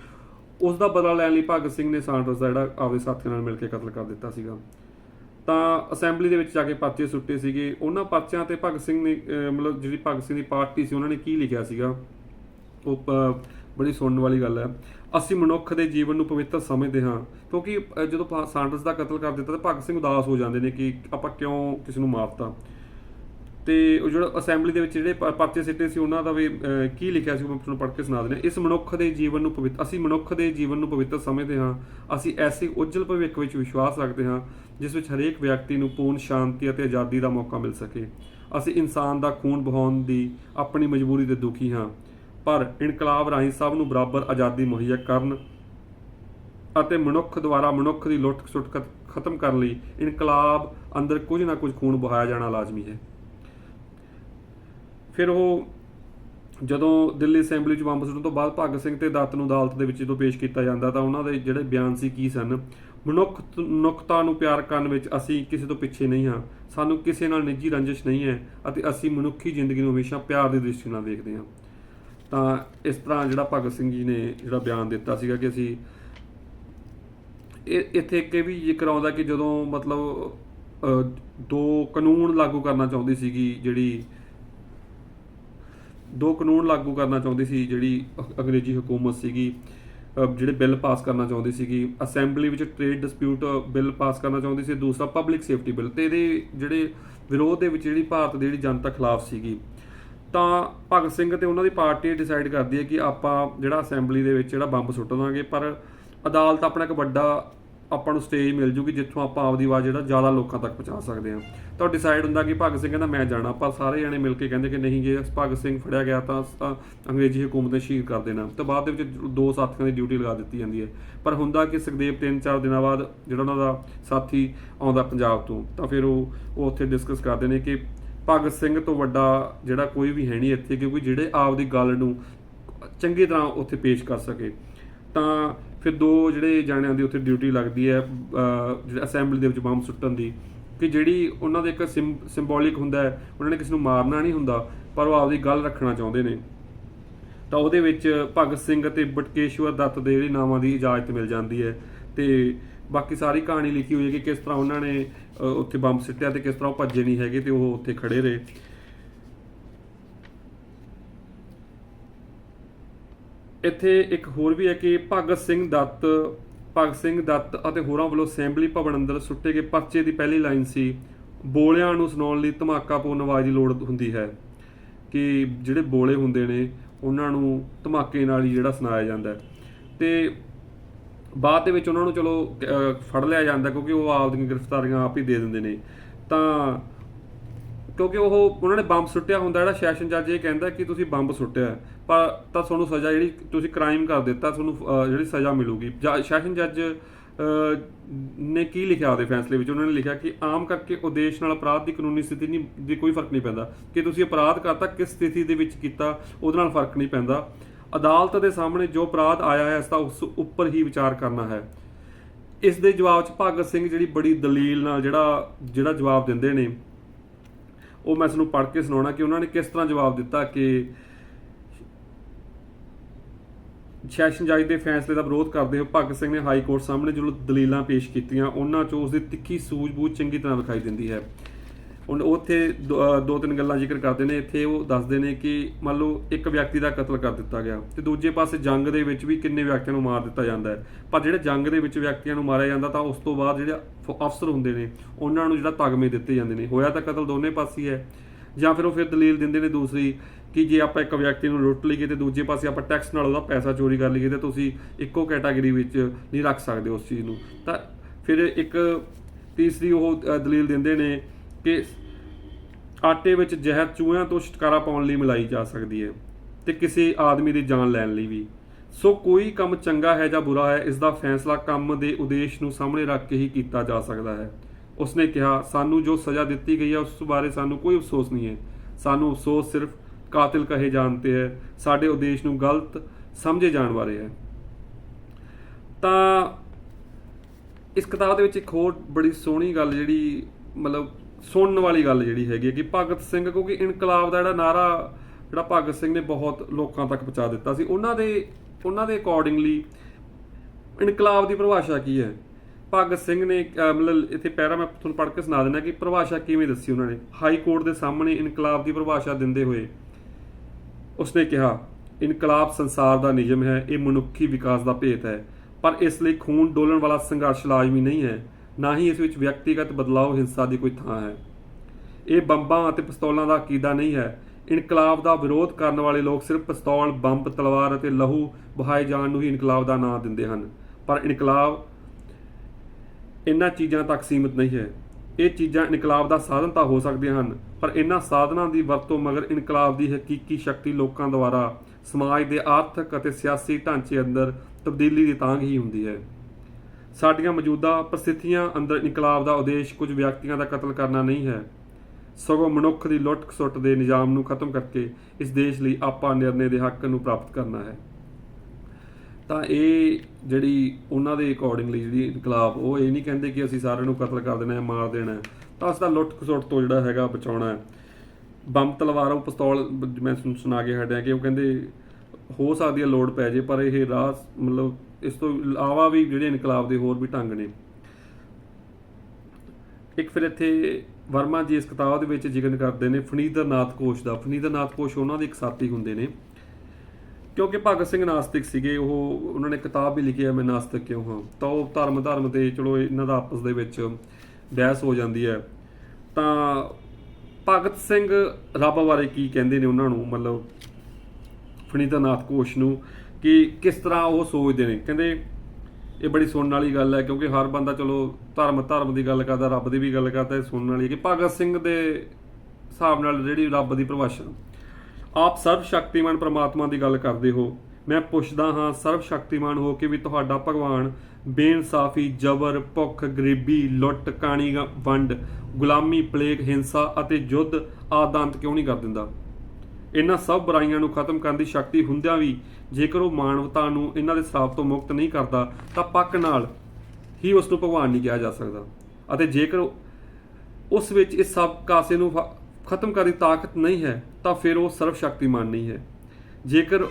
Speaker 1: ਉਸ ਦਾ ਬਦਲਾ ਲੈਣ ਲਈ ਭਗਤ ਸਿੰਘ ਨੇ ਸਾਂਟਰਸ ਦਾ ਜਿਹੜਾ ਆਪਦੇ ਸਾਥੀਆਂ ਨਾਲ ਮਿਲ ਕੇ ਕਤਲ ਕਰ ਦਿੱਤਾ ਸੀਗਾ। ਤਾਂ ਅਸੈਂਬਲੀ ਦੇ ਵਿੱਚ ਜਾ ਕੇ ਪਰਚੇ ਸੁੱਟੇ ਸੀਗੇ। ਉਹਨਾਂ ਪਰਚਿਆਂ ਤੇ ਭਗਤ ਸਿੰਘ ਨੇ ਮਤਲਬ ਜਿਹੜੀ ਭਗਤ ਸਿੰਘ ਦੀ ਪਾਰਟੀ ਸੀ, ਉਹਨਾਂ ਨੇ ਕੀ ਲਿਖਿਆ ਸੀਗਾ? ਉਹ ਪ- ਬੜੀ ਸੁਣਨ ਵਾਲੀ ਗੱਲ ਹੈ। ਅਸੀਂ ਮਨੁੱਖ ਦੇ ਜੀਵਨ ਨੂੰ ਪਵਿੱਤਰ ਸਮਝਦੇ ਹਾਂ, ਕਿਉਂਕਿ ਜਦੋਂ ਭਾ- ਸਾਂਡਰਸ ਦਾ ਕਤਲ ਕਰ ਦਿੱਤਾ ਤਾਂ ਭਗਤ ਸਿੰਘ ਉਦਾਸ ਹੋ ਜਾਂਦੇ ਨੇ ਕਿ ਆਪਾਂ ਕਿਉਂ ਕਿਸੇ ਨੂੰ ਮਾਰਤਾ? ਤੇ ਉਹ ਜਿਹੜਾ ਅਸੈਂਬਲੀ ਦੇ ਵਿੱਚ ਜਿਹੜੇ ਪ- ਪਰਚੇ ਸਿੱਟੇ ਸੀ, ਉਹਨਾਂ ਦਾ ਵੀ ਕੀ ਲਿਖਿਆ ਸੀ, ਉਹ ਮੈਂ ਤੁਹਾਨੂੰ ਪੜ੍ਹ ਕੇ ਸੁਣਾ ਦਿੰਦਾ ਇਸ ਮਨੁੱਖ ਦੇ ਜੀਵਨ ਨੂੰ ਪਵਿੱਤਰ ਅਸੀਂ ਮਨੁੱਖ ਦੇ ਜੀਵਨ ਨੂੰ ਪਵਿੱਤਰ ਸਮਝਦੇ ਹਾਂ। ਅਸੀਂ ਐਸੇ ਉਜਲ ਭਵਿੱਖ ਵਿੱਚ ਵਿਸ਼ਵਾਸ ਰੱਖਦੇ ਹਾਂ, ਜਿਸ ਵਿੱਚ ਹਰੇਕ ਵਿਅਕਤੀ ਨੂੰ ਪੂਰਨ ਸ਼ਾਂਤੀ ਅਤੇ ਆਜ਼ਾਦੀ ਦਾ ਮੌਕਾ ਮਿਲ ਸਕੇ। ਅਸੀਂ ਇਨਸਾਨ ਦਾ ਖੂਨ ਬਹਾਉਣ ਦੀ ਆਪਣੀ ਮਜਬੂਰੀ ਤੇ ਦੁਖੀ ਹਾਂ। ਪਰ ਇਨਕਲਾਬ ਰਾਹੀਂ ਸਭ ਨੂੰ ਬਰਾਬਰ ਆਜ਼ਾਦੀ ਮੁਹੱਈਆ ਕਰਨ ਅਤੇ ਮਨੁੱਖ ਦੁਆਰਾ ਮਨੁੱਖ ਦੀ ਲੁੱਟ ਖਸੁੱਟ ਖਤਮ ਕਰਨ ਲਈ ਇਨਕਲਾਬ ਅੰਦਰ ਕੁਝ ਨਾ ਕੁਝ ਖੂਨ ਬਹਾਇਆ ਜਾਣਾ ਲਾਜ਼ਮੀ ਹੈ। ਫਿਰ ਉਹ ਜਦੋਂ ਦਿੱਲੀ ਅਸੈਂਬਲੀ ਚ ਬੰਬ ਸੁੱਟਣ ਤੋਂ ਬਾਅਦ ਭਗਤ ਸਿੰਘ ਤੇ ਦੱਤ ਨੂੰ ਅਦਾਲਤ ਦੇ ਵਿੱਚ ਜਦੋਂ ਪੇਸ਼ ਕੀਤਾ ਜਾਂਦਾ ਤਾਂ ਉਹਨਾਂ ਦੇ ਜਿਹੜੇ ਬਿਆਨ ਸੀ ਕੀ ਸਨ? ਮਨੁੱਖ ਮਨੁੱਖਤਾ ਨੂੰ ਪਿਆਰ ਕਰਨ ਵਿੱਚ ਅਸੀਂ ਕਿਸੇ ਤੋਂ ਪਿੱਛੇ ਨਹੀਂ ਹਾਂ। ਸਾਨੂੰ ਕਿਸੇ ਨਾਲ ਨਿੱਜੀ ਰੰਜਿਸ਼ ਨਹੀਂ ਹੈ ਅਤੇ ਅਸੀਂ ਮਨੁੱਖੀ ਜ਼ਿੰਦਗੀ ਨੂੰ ਹਮੇਸ਼ਾ ਪਿਆਰ ਦੀ ਦ੍ਰਿਸ਼ਟੀ ਨਾਲ ਦੇਖਦੇ ਹਾਂ। ਤਾਂ ਇਸ ਤਰ੍ਹਾਂ ਜਿਹੜਾ ਭਗਤ ਸਿੰਘ ਜੀ ਨੇ ਜਿਹੜਾ ਬਿਆਨ ਦਿੱਤਾ ਸੀਗਾ ਕਿ ਅਸੀਂ ਇਹ ਇੱਥੇ ਇੱਕ ਇਹ ਵੀ ਜ਼ਿਕਰ ਆਉਂਦਾ ਕਿ ਜਦੋਂ ਮਤਲਬ ਅਹ, ਦੋ ਕਾਨੂੰਨ ਲਾਗੂ ਕਰਨਾ ਚਾਹੁੰਦੀ ਸੀਗੀ ਜਿਹੜੀ ਦੋ ਕਾਨੂੰਨ ਲਾਗੂ ਕਰਨਾ ਚਾਹੁੰਦੀ ਸੀ, ਜਿਹੜੀ ਅ- ਅੰਗਰੇਜ਼ੀ ਹਕੂਮਤ ਸੀਗੀ ਜਿਹੜੇ ਬਿੱਲ ਪਾਸ ਕਰਨਾ ਚਾਹੁੰਦੀ ਸੀਗੀ, ਅਸੈਂਬਲੀ ਵਿੱਚ ਟ੍ਰੇਡ ਡਿਸਪਿਊਟ ਬਿੱਲ ਪਾਸ ਕਰਨਾ ਚਾਹੁੰਦੀ ਸੀ, ਦੂਸਰਾ ਪਬਲਿਕ ਸੇਫਟੀ ਬਿੱਲ, ਤੇ ਇਹਦੇ ਜਿਹੜੇ ਵਿਰੋਧ ਦੇ ਵਿੱਚ ਜਿਹੜੀ ਭਾਰਤ ਦੀ ਜਿਹੜੀ ਜਨਤਾ ਖਿਲਾਫ ਸੀਗੀ। ਤਾਂ ਭਗਤ ਸਿੰਘ ਤੇ ਉਹਨਾਂ ਦੀ ਪਾਰਟੀ ਡਿਸਾਈਡ ਕਰਦੀ ਹੈ ਕਿ ਆਪਾਂ ਜਿਹੜਾ ਅਸੈਂਬਲੀ ਦੇ ਵਿੱਚ ਜਿਹੜਾ ਬੰਬ ਸੁੱਟ ਦਾਂਗੇ, ਪਰ ਅਦਾਲਤ ਆਪਣਾ ਇੱਕ ਵੱਡਾ ਆਪਾਂ ਨੂੰ ਸਟੇਜ ਮਿਲ ਜੂਗੀ ਜਿੱਥੋਂ ਆਪਾਂ ਆਪਦੀ ਆਵਾਜ਼ ਜਿਹੜਾ ਜ਼ਿਆਦਾ ਲੋਕਾਂ ਤੱਕ ਪਹੁੰਚਾ ਸਕਦੇ ਹਾਂ। ਤਾਂ ਡਿਸਾਈਡ ਹੁੰਦਾ ਕਿ ਭਗਤ ਸਿੰਘ ਕਹਿੰਦਾ ਮੈਂ ਜਾਣਾ। ਪਰ ਸਾਰੇ ਜਣੇ ਮਿਲ ਕੇ ਕਹਿੰਦੇ ਕਿ ਨਹੀਂ, ਜੇ ਭਗਤ ਸਿੰਘ ਫੜਿਆ ਗਿਆ ਤਾਂ ਤਾਂ ਅੰਗਰੇਜ਼ੀ ਹਕੂਮਤ ਨੇ ਸ਼ਹੀਦ ਕਰ ਦੇਣਾ। ਤੇ ਬਾਅਦ ਦੇ ਵਿੱਚ ਦੋ ਸਾਥੀਆਂ ਦੀ ਡਿਊਟੀ ਲਗਾ ਦਿੱਤੀ ਜਾਂਦੀ ਹੈ। ਪਰ ਹੁੰਦਾ ਕਿ ਸੁਖਦੇਵ ਤਿੰਨ ਚਾਰ ਦਿਨਾਂ ਬਾਅਦ ਜਿਹੜਾ ਉਹਨਾਂ ਦਾ ਸਾਥੀ ਆਉਂਦਾ ਪੰਜਾਬ ਤੋਂ, ਤਾਂ ਫਿਰ ਉਹ ਉਹ ਉੱਥੇ ਡਿਸਕਸ ਕਰਦੇ ਨੇ ਕਿ ਭਗਤ ਸਿੰਘ ਤੋਂ ਵੱਡਾ ਜਿਹੜਾ ਕੋਈ ਵੀ ਹੈ ਨਹੀਂ ਇੱਥੇ, ਕਿਉਂਕਿ ਜਿਹੜੇ ਆਪਦੀ ਗੱਲ ਨੂੰ ਚੰਗੀ ਤਰ੍ਹਾਂ ਉੱਥੇ ਪੇਸ਼ ਕਰ ਸਕੇ। ਤਾਂ ਫਿਰ ਦੋ ਜਿਹੜੇ ਜਾਣਿਆਂ ਦੀ ਉੱਥੇ ਡਿਊਟੀ ਲੱਗਦੀ ਹੈ ਅਹ, ਜਿਹੜੇ ਅਸੈਂਬਲੀ ਦੇ ਵਿੱਚ ਬੰਬ ਸੁੱਟਣ ਦੀ ਕਿ ਜਿਹੜੀ ਉਹਨਾਂ ਦਾ ਇੱਕ ਸਿੰਬੋਲਿਕ ਹੁੰਦਾ ਹੈ ਉਹਨਾਂ ਨੇ ਕਿਸੇ ਨੂੰ ਮਾਰਨਾ ਨਹੀਂ ਹੁੰਦਾ ਪਰ ਉਹ ਆਪਦੀ ਗੱਲ ਰੱਖਣਾ ਚਾਹੁੰਦੇ ਨੇ। ਤਾਂ ਉਹਦੇ ਵਿੱਚ ਭਗਤ ਸਿੰਘ ਅਤੇ ਬਟਕੇਸ਼ਵਰ ਦੱਤ ਦੇ ਜਿਹੜੇ ਨਾਵਾਂ ਦੀ ਇਜਾਜ਼ਤ ਮਿਲ ਜਾਂਦੀ ਹੈ। ਤੇ ਬਾਕੀ ਸਾਰੀ ਕਹਾਣੀ ਲਿਖੀ ਹੋਈ ਹੈ ਕਿ ਕਿਸ ਤਰ੍ਹਾਂ ਉਹਨਾਂ ਨੇ ਉੱਥੇ ਬੰਬ ਸਿੱਟਿਆ ਤੇ ਕਿਸ ਤਰ੍ਹਾਂ ਉਹ ਭੱਜੇ ਨਹੀਂ ਹੈਗੇ ਤੇ ਉਹ ਉੱਥੇ ਖੜੇ ਰਹੇ। ਇੱਥੇ ਇੱਕ ਹੋਰ ਵੀ ਹੈ ਕਿ ਭਗਤ ਸਿੰਘ ਦੱਤ, ਭਗਤ ਸਿੰਘ ਦੱਤ ਅਤੇ ਹੋਰਾਂ ਵੱਲੋਂ ਅਸੈਂਬਲੀ ਭਵਨ ਅੰਦਰ ਸੁੱਟੇ ਗਏ ਪਰਚੇ ਦੀ ਪਹਿਲੀ ਲਾਈਨ ਸੀ, ਬੋਲਿਆਂ ਨੂੰ ਸੁਣਾਉਣ ਲਈ ਧਮਾਕਾ ਧਮਾਕਾਪੂਰਨ ਆਵਾਜ਼ ਦੀ ਲੋੜ ਹੁੰਦੀ ਹੈ ਕਿ ਜਿਹੜੇ ਬੋਲੇ ਹੁੰਦੇ ਨੇ, ਉਹਨਾਂ ਨੂੰ ਧਮਾਕੇ ਨਾਲ ਹੀ ਜਿਹੜਾ ਸੁਣਾਇਆ ਜਾਂਦਾ ਹੈ। ਤੇ ਬਾਅਦ ਦੇ ਵਿੱਚ ਉਹਨਾਂ ਨੂੰ ਚਲੋ ਫੜ ਲਿਆ ਜਾਂਦਾ ਕਿਉਂਕਿ ਉਹ ਆਪ ਦੀਆਂ ਗ੍ਰਿਫਤਾਰੀਆਂ ਆਪ ਹੀ ਦੇ ਦਿੰਦੇ ਨੇ। ਤਾਂ ਕਿਉਂਕਿ ਉਹ ਉਹਨਾਂ ਨੇ ਬੰਬ ਸੁੱਟਿਆ ਹੁੰਦਾ, ਜਿਹੜਾ ਸੈਸ਼ਨ ਜੱਜ ਇਹ ਕਹਿੰਦਾ ਕਿ ਤੁਸੀਂ ਬੰਬ ਸੁੱਟਿਆ ਪਰ ਤਾਂ ਤੁਹਾਨੂੰ ਸਜ਼ਾ ਜਿਹੜੀ, ਤੁਸੀਂ ਕ੍ਰਾਈਮ ਕਰ ਦਿੱਤਾ, ਤੁਹਾਨੂੰ ਜਿਹੜੀ ਸਜ਼ਾ ਮਿਲੂਗੀ। ਜਾਂ ਸੈਸ਼ਨ ਜੱਜ ਨੇ ਕੀ ਲਿਖਿਆ ਉਹਦੇ ਫੈਸਲੇ ਵਿੱਚ? ਉਹਨਾਂ ਨੇ ਲਿਖਿਆ ਕਿ ਆਮ ਕਰਕੇ ਉਦੇਸ਼ ਨਾਲ ਅਪਰਾਧ ਦੀ ਕਾਨੂੰਨੀ ਸਥਿਤੀ ਨਹੀਂ, ਦੀ ਕੋਈ ਫ਼ਰਕ ਨਹੀਂ ਪੈਂਦਾ। ਕਿ ਤੁਸੀਂ ਅਪਰਾਧ ਕਰਤਾ, ਕਿਸ ਸਥਿਤੀ ਦੇ ਵਿੱਚ ਕੀਤਾ, ਉਹਦੇ ਨਾਲ ਫ਼ਰਕ ਨਹੀਂ ਪੈਂਦਾ। ਅਦਾਲਤ ਦੇ ਸਾਹਮਣੇ ਜੋ ਅਪਰਾਧ ਆਇਆ ਹੈ, ਇਸ ਦਾ ਉਸ ਉੱਪਰ ਹੀ ਵਿਚਾਰ ਕਰਨਾ ਹੈ। ਇਸ ਦੇ ਜਵਾਬ 'ਚ ਭਗਤ ਸਿੰਘ ਜਿਹੜੀ ਬੜੀ ਦਲੀਲ ਨਾਲ ਜਿਹੜਾ ਜਿਹੜਾ ਜਵਾਬ ਦਿੰਦੇ ਨੇ ਉਹ ਮੈਂ ਤੁਹਾਨੂੰ ਪੜ੍ਹ ਕੇ ਸੁਣਾਉਣਾ ਕਿ ਉਹਨਾਂ ਨੇ ਕਿਸ ਤਰ੍ਹਾਂ ਜਵਾਬ ਦਿੱਤਾ ਕਿ ਸੈਸ਼ਨ ਜੱਜ ਦੇ ਫੈਸਲੇ ਦਾ ਵਿਰੋਧ ਕਰਦੇ ਹੋਏ ਭਗਤ ਸਿੰਘ ਨੇ ਹਾਈ ਕੋਰਟ ਸਾਹਮਣੇ ਜੋ ਦਲੀਲਾਂ ਪੇਸ਼ ਕੀਤੀਆਂ, ਉਹਨਾਂ 'ਚੋਂ ਉਸ ਦੀ ਤਿੱਖੀ ਸੂਝ-ਬੂਝ ਚੰਗੀ ਤਰ੍ਹਾਂ ਵਿਖਾਈ ਦਿੰਦੀ ਹੈ। ਹੁਣ ਉੱਥੇ ਦੋ ਦੋ ਤਿੰਨ ਗੱਲਾਂ ਜ਼ਿਕਰ ਕਰਦੇ ਨੇ, ਇੱਥੇ ਉਹ ਦੱਸਦੇ ਨੇ ਕਿ ਮੰਨ ਲਓ ਇੱਕ ਵਿਅਕਤੀ ਦਾ ਕਤਲ ਕਰ ਦਿੱਤਾ ਗਿਆ ਤੇ ਦੂਜੇ ਪਾਸੇ ਜੰਗ ਦੇ ਵਿੱਚ ਵੀ ਕਿੰਨੇ ਵਿਅਕਤੀਆਂ ਨੂੰ ਮਾਰ ਦਿੱਤਾ ਜਾਂਦਾ ਹੈ। ਪਰ ਜਿਹੜੇ ਜੰਗ ਦੇ ਵਿੱਚ ਵਿਅਕਤੀਆਂ ਨੂੰ ਮਾਰਿਆ ਜਾਂਦਾ ਤਾਂ ਉਸ ਤੋਂ ਬਾਅਦ ਜਿਹੜੇ ਫ- ਅਫਸਰ ਹੁੰਦੇ ਨੇ, ਉਹਨਾਂ ਨੂੰ ਜਿਹੜਾ ਤਗਮੇ ਦਿੱਤੇ ਜਾਂਦੇ ਨੇ। ਹੋਇਆ ਤਾਂ ਕਤਲ ਦੋਨੇ ਪਾਸੇ ਹੈ ਜਾਂ ਫਿਰ ਉਹ ਫਿਰ ਦਲੀਲ ਦਿੰਦੇ ਨੇ ਦੂਸਰੀ ਕਿ ਜੇ ਆਪਾਂ ਇੱਕ ਵਿਅਕਤੀ ਨੂੰ ਲੁੱਟ ਲਈਏ ਤੇ ਦੂਜੇ ਪਾਸੇ ਆਪਾਂ ਟੈਕਸ ਨਾਲ ਉਹਦਾ ਪੈਸਾ ਚੋਰੀ ਕਰ ਲਈਏ ਤੇ ਤੁਸੀਂ ਇੱਕੋ ਕੈਟਾਗਰੀ ਵਿੱਚ ਨਹੀਂ ਰੱਖ ਸਕਦੇ ਉਸ ਚੀਜ਼ ਨੂੰ। ਤਾਂ ਫਿਰ ਇੱਕ ਤੀਸਰੀ ਉਹ ਦਲੀਲ ਦਿੰਦੇ ਨੇ ਕਿ ਆਟੇ ਵਿੱਚ ਜ਼ਹਿਰ ਚੂਹਿਆਂ ਤੋਂ ਛੁਟਕਾਰਾ ਪਾਉਣ ਲਈ ਮਿਲਾਈ ਜਾ ਸਕਦੀ ਹੈ ਤੇ ਕਿਸੇ ਆਦਮੀ ਦੀ ਜਾਨ ਲੈਣ ਲਈ ਵੀ। ਸੋ ਕੋਈ ਕੰਮ ਚੰਗਾ ਹੈ ਜਾਂ ਬੁਰਾ ਹੈ, ਇਸ ਦਾ ਫੈਸਲਾ ਕੰਮ ਦੇ ਉਦੇਸ਼ ਨੂੰ ਸਾਹਮਣੇ ਰੱਖ ਕੇ ਹੀ ਕੀਤਾ ਜਾ ਸਕਦਾ ਹੈ। ਉਸਨੇ ਕਿਹਾ, ਸਾਨੂੰ ਜੋ ਸਜ਼ਾ ਦਿੱਤੀ ਗਈ ਹੈ, ਉਸ ਬਾਰੇ ਸਾਨੂੰ ਕੋਈ ਅਫਸੋਸ ਨਹੀਂ ਹੈ। ਸਾਨੂੰ ਅਫਸੋਸ ਸਿਰਫ ਕਾਤਿਲ ਕਹੇ ਜਾਣ 'ਤੇ ਹੈ। ਸਾਡੇ ਉਦੇਸ਼ ਨੂੰ ਗਲਤ ਸਮਝੇ ਜਾਣ ਬਾਰੇ ਹੈ। ਤਾਂ ਇਸ ਕਿਤਾਬ ਦੇ ਵਿੱਚ ਇੱਕ ਹੋਰ ਬੜੀ ਸੋਹਣੀ ਗੱਲ ਜਿਹੜੀ ਮਤਲਬ ਸੁਣਨ ਵਾਲੀ ਗੱਲ ਜਿਹੜੀ ਹੈਗੀ ਹੈ ਕਿ ਭਗਤ ਸਿੰਘ, ਕਿਉਂਕਿ ਇਨਕਲਾਬ ਦਾ ਜਿਹੜਾ ਨਾਰਾ ਜਿਹੜਾ ਭਗਤ ਸਿੰਘ ਨੇ ਬਹੁਤ ਲੋਕਾਂ ਤੱਕ ਪਹੁੰਚਾ ਦਿੱਤਾ ਸੀ, ਉਹਨਾਂ ਦੇ ਉਹਨਾਂ ਦੇ ਅਕੋਰਡਿੰਗਲੀ ਇਨਕਲਾਬ ਦੀ ਪਰਿਭਾਸ਼ਾ ਕੀ ਹੈ? ਭਗਤ ਸਿੰਘ ਨੇ ਮਤਲਬ ਇੱਥੇ ਪੈਰਾ ਮੈਂ ਤੁਹਾਨੂੰ ਪੜ੍ਹ ਕੇ ਸੁਣਾ ਦਿੰਦਾ ਕਿ ਪਰਿਭਾਸ਼ਾ ਕਿਵੇਂ ਦੱਸੀ ਉਹਨਾਂ ਨੇ? ਹਾਈ ਕੋਰਟ ਦੇ ਸਾਹਮਣੇ ਇਨਕਲਾਬ ਦੀ ਪਰਿਭਾਸ਼ਾ ਦਿੰਦੇ ਹੋਏ ਉਸਨੇ ਕਿਹਾ, ਇਨਕਲਾਬ ਸੰਸਾਰ ਦਾ ਨਿਯਮ ਹੈ, ਇਹ ਮਨੁੱਖੀ ਵਿਕਾਸ ਦਾ ਭੇਤ ਹੈ, ਪਰ ਇਸ ਲਈ ਖੂਨ ਡੋਲਣ ਵਾਲਾ ਸੰਘਰਸ਼ ਲਾਜ਼ਮੀ ਨਹੀਂ ਹੈ। ਨਾ ਹੀ ਇਸ ਵਿੱਚ ਵਿਅਕਤੀਗਤ ਬਦਲਾਅ ਹਿੰਸਾ ਦੀ ਕੋਈ ਥਾਂ ਹੈ। ਇਹ ਬੰਬਾਂ ਅਤੇ ਪਿਸਤੌਲਾਂ ਦਾ ਅਕੀਦਾ ਨਹੀਂ ਹੈ। ਇਨਕਲਾਬ ਦਾ ਵਿਰੋਧ ਕਰਨ ਵਾਲੇ ਲੋਕ ਸਿਰਫ ਪਿਸਤੌਲ, ਬੰਬ, ਤਲਵਾਰ ਅਤੇ ਲਹੂ ਬਹਾਏ ਜਾਣ ਨੂੰ ਹੀ ਇਨਕਲਾਬ ਦਾ ਨਾਂ ਦਿੰਦੇ ਹਨ। ਪਰ ਇਨਕਲਾਬ ਇਹਨਾਂ ਚੀਜ਼ਾਂ ਤੱਕ ਸੀਮਿਤ ਨਹੀਂ ਹੈ। ਇਹ ਚੀਜ਼ਾਂ ਇਨਕਲਾਬ ਦਾ ਸਾਧਨ ਤਾਂ ਹੋ ਸਕਦੀਆਂ ਹਨ, ਪਰ ਇਹਨਾਂ ਸਾਧਨਾਂ ਦੀ ਵਰਤੋਂ ਮਗਰ ਇਨਕਲਾਬ ਦੀ ਹਕੀਕੀ ਸ਼ਕਤੀ ਲੋਕਾਂ ਦੁਆਰਾ ਸਮਾਜ ਦੇ ਆਰਥਿਕ ਅਤੇ ਸਿਆਸੀ ਢਾਂਚੇ ਅੰਦਰ ਤਬਦੀਲੀ ਦੀ ਤਾਂਘ ਹੀ ਹੁੰਦੀ ਹੈ। ਸਾਡੀਆਂ ਮੌਜੂਦਾ ਪ੍ਰਸਥਿਤੀਆਂ ਅੰਦਰ ਇਨਕਲਾਬ ਦਾ ਉਦੇਸ਼ ਕੁਝ ਵਿਅਕਤੀਆਂ ਦਾ ਕਤਲ ਕਰਨਾ ਨਹੀਂ ਹੈ। ਸਗੋਂ ਮਨੁੱਖ ਦੀ ਲੁੱਟ ਖਸੁੱਟ ਦੇ ਨਿਜ਼ਾਮ ਨੂੰ ਖਤਮ ਕਰਕੇ ਇਸ ਦੇਸ਼ ਲਈ ਆਪਾ ਨਿਰਣੇ ਦੇ ਹੱਕ ਨੂੰ ਪ੍ਰਾਪਤ ਕਰਨਾ ਹੈ। ਤਾਂ ਇਹ ਜਿਹੜੀ ਉਹਨਾਂ ਦੇ ਅਕੋਰਡਿੰਗਲੀ ਜਿਹੜੀ ਇਨਕਲਾਬ, ਉਹ ਇਹ ਨਹੀਂ ਕਹਿੰਦੇ ਕਿ ਅਸੀਂ ਸਾਰਿਆਂ ਨੂੰ ਕਤਲ ਕਰ ਦੇਣਾ ਹੈ, ਮਾਰ ਦੇਣਾ ਹੈ। ਤਾਂ ਉਸ ਦਾ ਲੁੱਟ ਖਸੁੱਟ ਤੋਂ ਜਿਹੜਾ ਹੈਗਾ ਬਚਾਉਣਾ ਹੈ। ਬੰਬ, ਤਲਵਾਰ ਉਹ ਪਿਸਤੌਲ ਮੈਂ ਸੁਣਾ ਕੇ ਹਟਿਆ ਕਿ ਉਹ ਕਹਿੰਦੇ ਹੋ ਸਕਦੀ ਹੈ ਲੋੜ ਪੈ ਜੇ, ਪਰ ਇਹ ਰਾਹ ਮਤਲਬ ਇਸ ਤੋਂ ਇਲਾਵਾ ਵੀ ਜਿਹੜੇ ਇਨਕਲਾਬ ਦੇ ਹੋਰ ਵੀ ਢੰਗ ਨੇ। ਇੱਕ ਫਿਰ ਇੱਥੇ ਵਰਮਾ ਜੀ ਇਸ ਕਿਤਾਬ ਦੇ ਵਿੱਚ ਜ਼ਿਕਰ ਕਰਦੇ ਨੇ ਫਨੀਦਰਨਾਥ ਕੋਸ਼ ਦਾ। ਫਨੀਦਰਨਾਥ ਕੋਸ਼ ਉਹਨਾਂ ਦੇ ਇੱਕ ਸਾਥੀ ਹੁੰਦੇ ਨੇ। ਕਿਉਂਕਿ ਭਗਤ ਸਿੰਘ ਨਾਸਤਿਕ ਸੀਗੇ, ਉਹ ਉਹਨਾਂ ਨੇ ਕਿਤਾਬ ਵੀ ਲਿਖੀ ਹੈ, ਮੈਂ ਨਾਸਤਿਕ ਕਿਉਂ ਹਾਂ? ਤਾਂ ਉਹ ਧਰਮ ਧਰਮ ਤੇ ਚਲੋ ਇਹਨਾਂ ਦਾ ਆਪਸ ਦੇ ਵਿੱਚ ਬਹਿਸ ਹੋ ਜਾਂਦੀ ਹੈ। ਤਾਂ ਭਗਤ ਸਿੰਘ ਰੱਬ ਬਾਰੇ ਕੀ ਕਹਿੰਦੇ ਨੇ ਉਹਨਾਂ ਨੂੰ? ਮਤਲਬ ਫਨੀਦਰਨਾਥ ਕੋਸ਼ ਨੂੰ ਕਿ ਕਿਸ ਤਰ੍ਹਾਂ ਉਹ ਸੋਚਦੇ ਨੇ। ਕਹਿੰਦੇ ਇਹ ਬੜੀ ਸੁਣਨ ਵਾਲੀ ਗੱਲ ਹੈ ਕਿਉਂਕਿ ਹਰ ਬੰਦਾ ਚਲੋ ਧਰਮ ਧਰਮ ਦੀ ਗੱਲ ਕਰਦਾ, ਰੱਬ ਦੀ ਵੀ ਗੱਲ ਕਰਦਾ, ਇਹ ਸੁਣਨ ਵਾਲੀ ਹੈ ਕਿ ਭਗਤ ਸਿੰਘ ਦੇ ਹਿਸਾਬ ਨਾਲ ਜਿਹੜੀ ਰੱਬ ਦੀ ਪਰਿਭਾਸ਼ਾ। ਆਪ ਸਰਵ ਸ਼ਕਤੀਮਾਨ ਪ੍ਰਮਾਤਮਾ ਦੀ ਗੱਲ ਕਰਦੇ ਹੋ। ਮੈਂ ਪੁੱਛਦਾ ਹਾਂ ਸਰਵ ਸ਼ਕਤੀਮਾਨ ਹੋ ਕੇ ਵੀ ਤੁਹਾਡਾ ਭਗਵਾਨ ਬੇਇਨਸਾਫੀ, ਜ਼ਬਰ, ਭੁੱਖ, ਗਰੀਬੀ, ਲੁੱਟ, ਕਾਣੀ, ਵੰਡ, ਗੁਲਾਮੀ, ਪਲੇਗ, ਹਿੰਸਾ ਅਤੇ ਯੁੱਧ ਆਦਿ ਕਿਉਂ ਨਹੀਂ ਕਰ ਦਿੰਦਾ? ਇਹਨਾਂ ਸਭ ਬੁਰਾਈਆਂ ਨੂੰ ਖਤਮ ਕਰਨ ਦੀ ਸ਼ਕਤੀ ਹੁੰਦਿਆਂ ਵੀ ਜੇਕਰ ਉਹ ਮਾਨਵਤਾ ਨੂੰ ਇਹਨਾਂ ਦੇ ਸਰਾਪ ਤੋਂ ਮੁਕਤ ਨਹੀਂ ਕਰਦਾ, ਤਾਂ ਪੱਕ ਨਾਲ ਹੀ ਉਸ ਨੂੰ ਭਗਵਾਨ ਨਹੀਂ ਕਿਹਾ ਜਾ ਸਕਦਾ। ਅਤੇ ਜੇਕਰ ਉਸ ਵਿੱਚ ਇਸ ਸਭ ਕਾਸੇ ਨੂੰ ਖਤਮ ਕਰਨ ਦੀ ਤਾਕਤ ਨਹੀਂ ਹੈ, ਤਾਂ ਫਿਰ ਉਹ ਸਰਵ ਸ਼ਕਤੀਮਾਨ ਨਹੀਂ ਹੈ। ਜੇਕਰ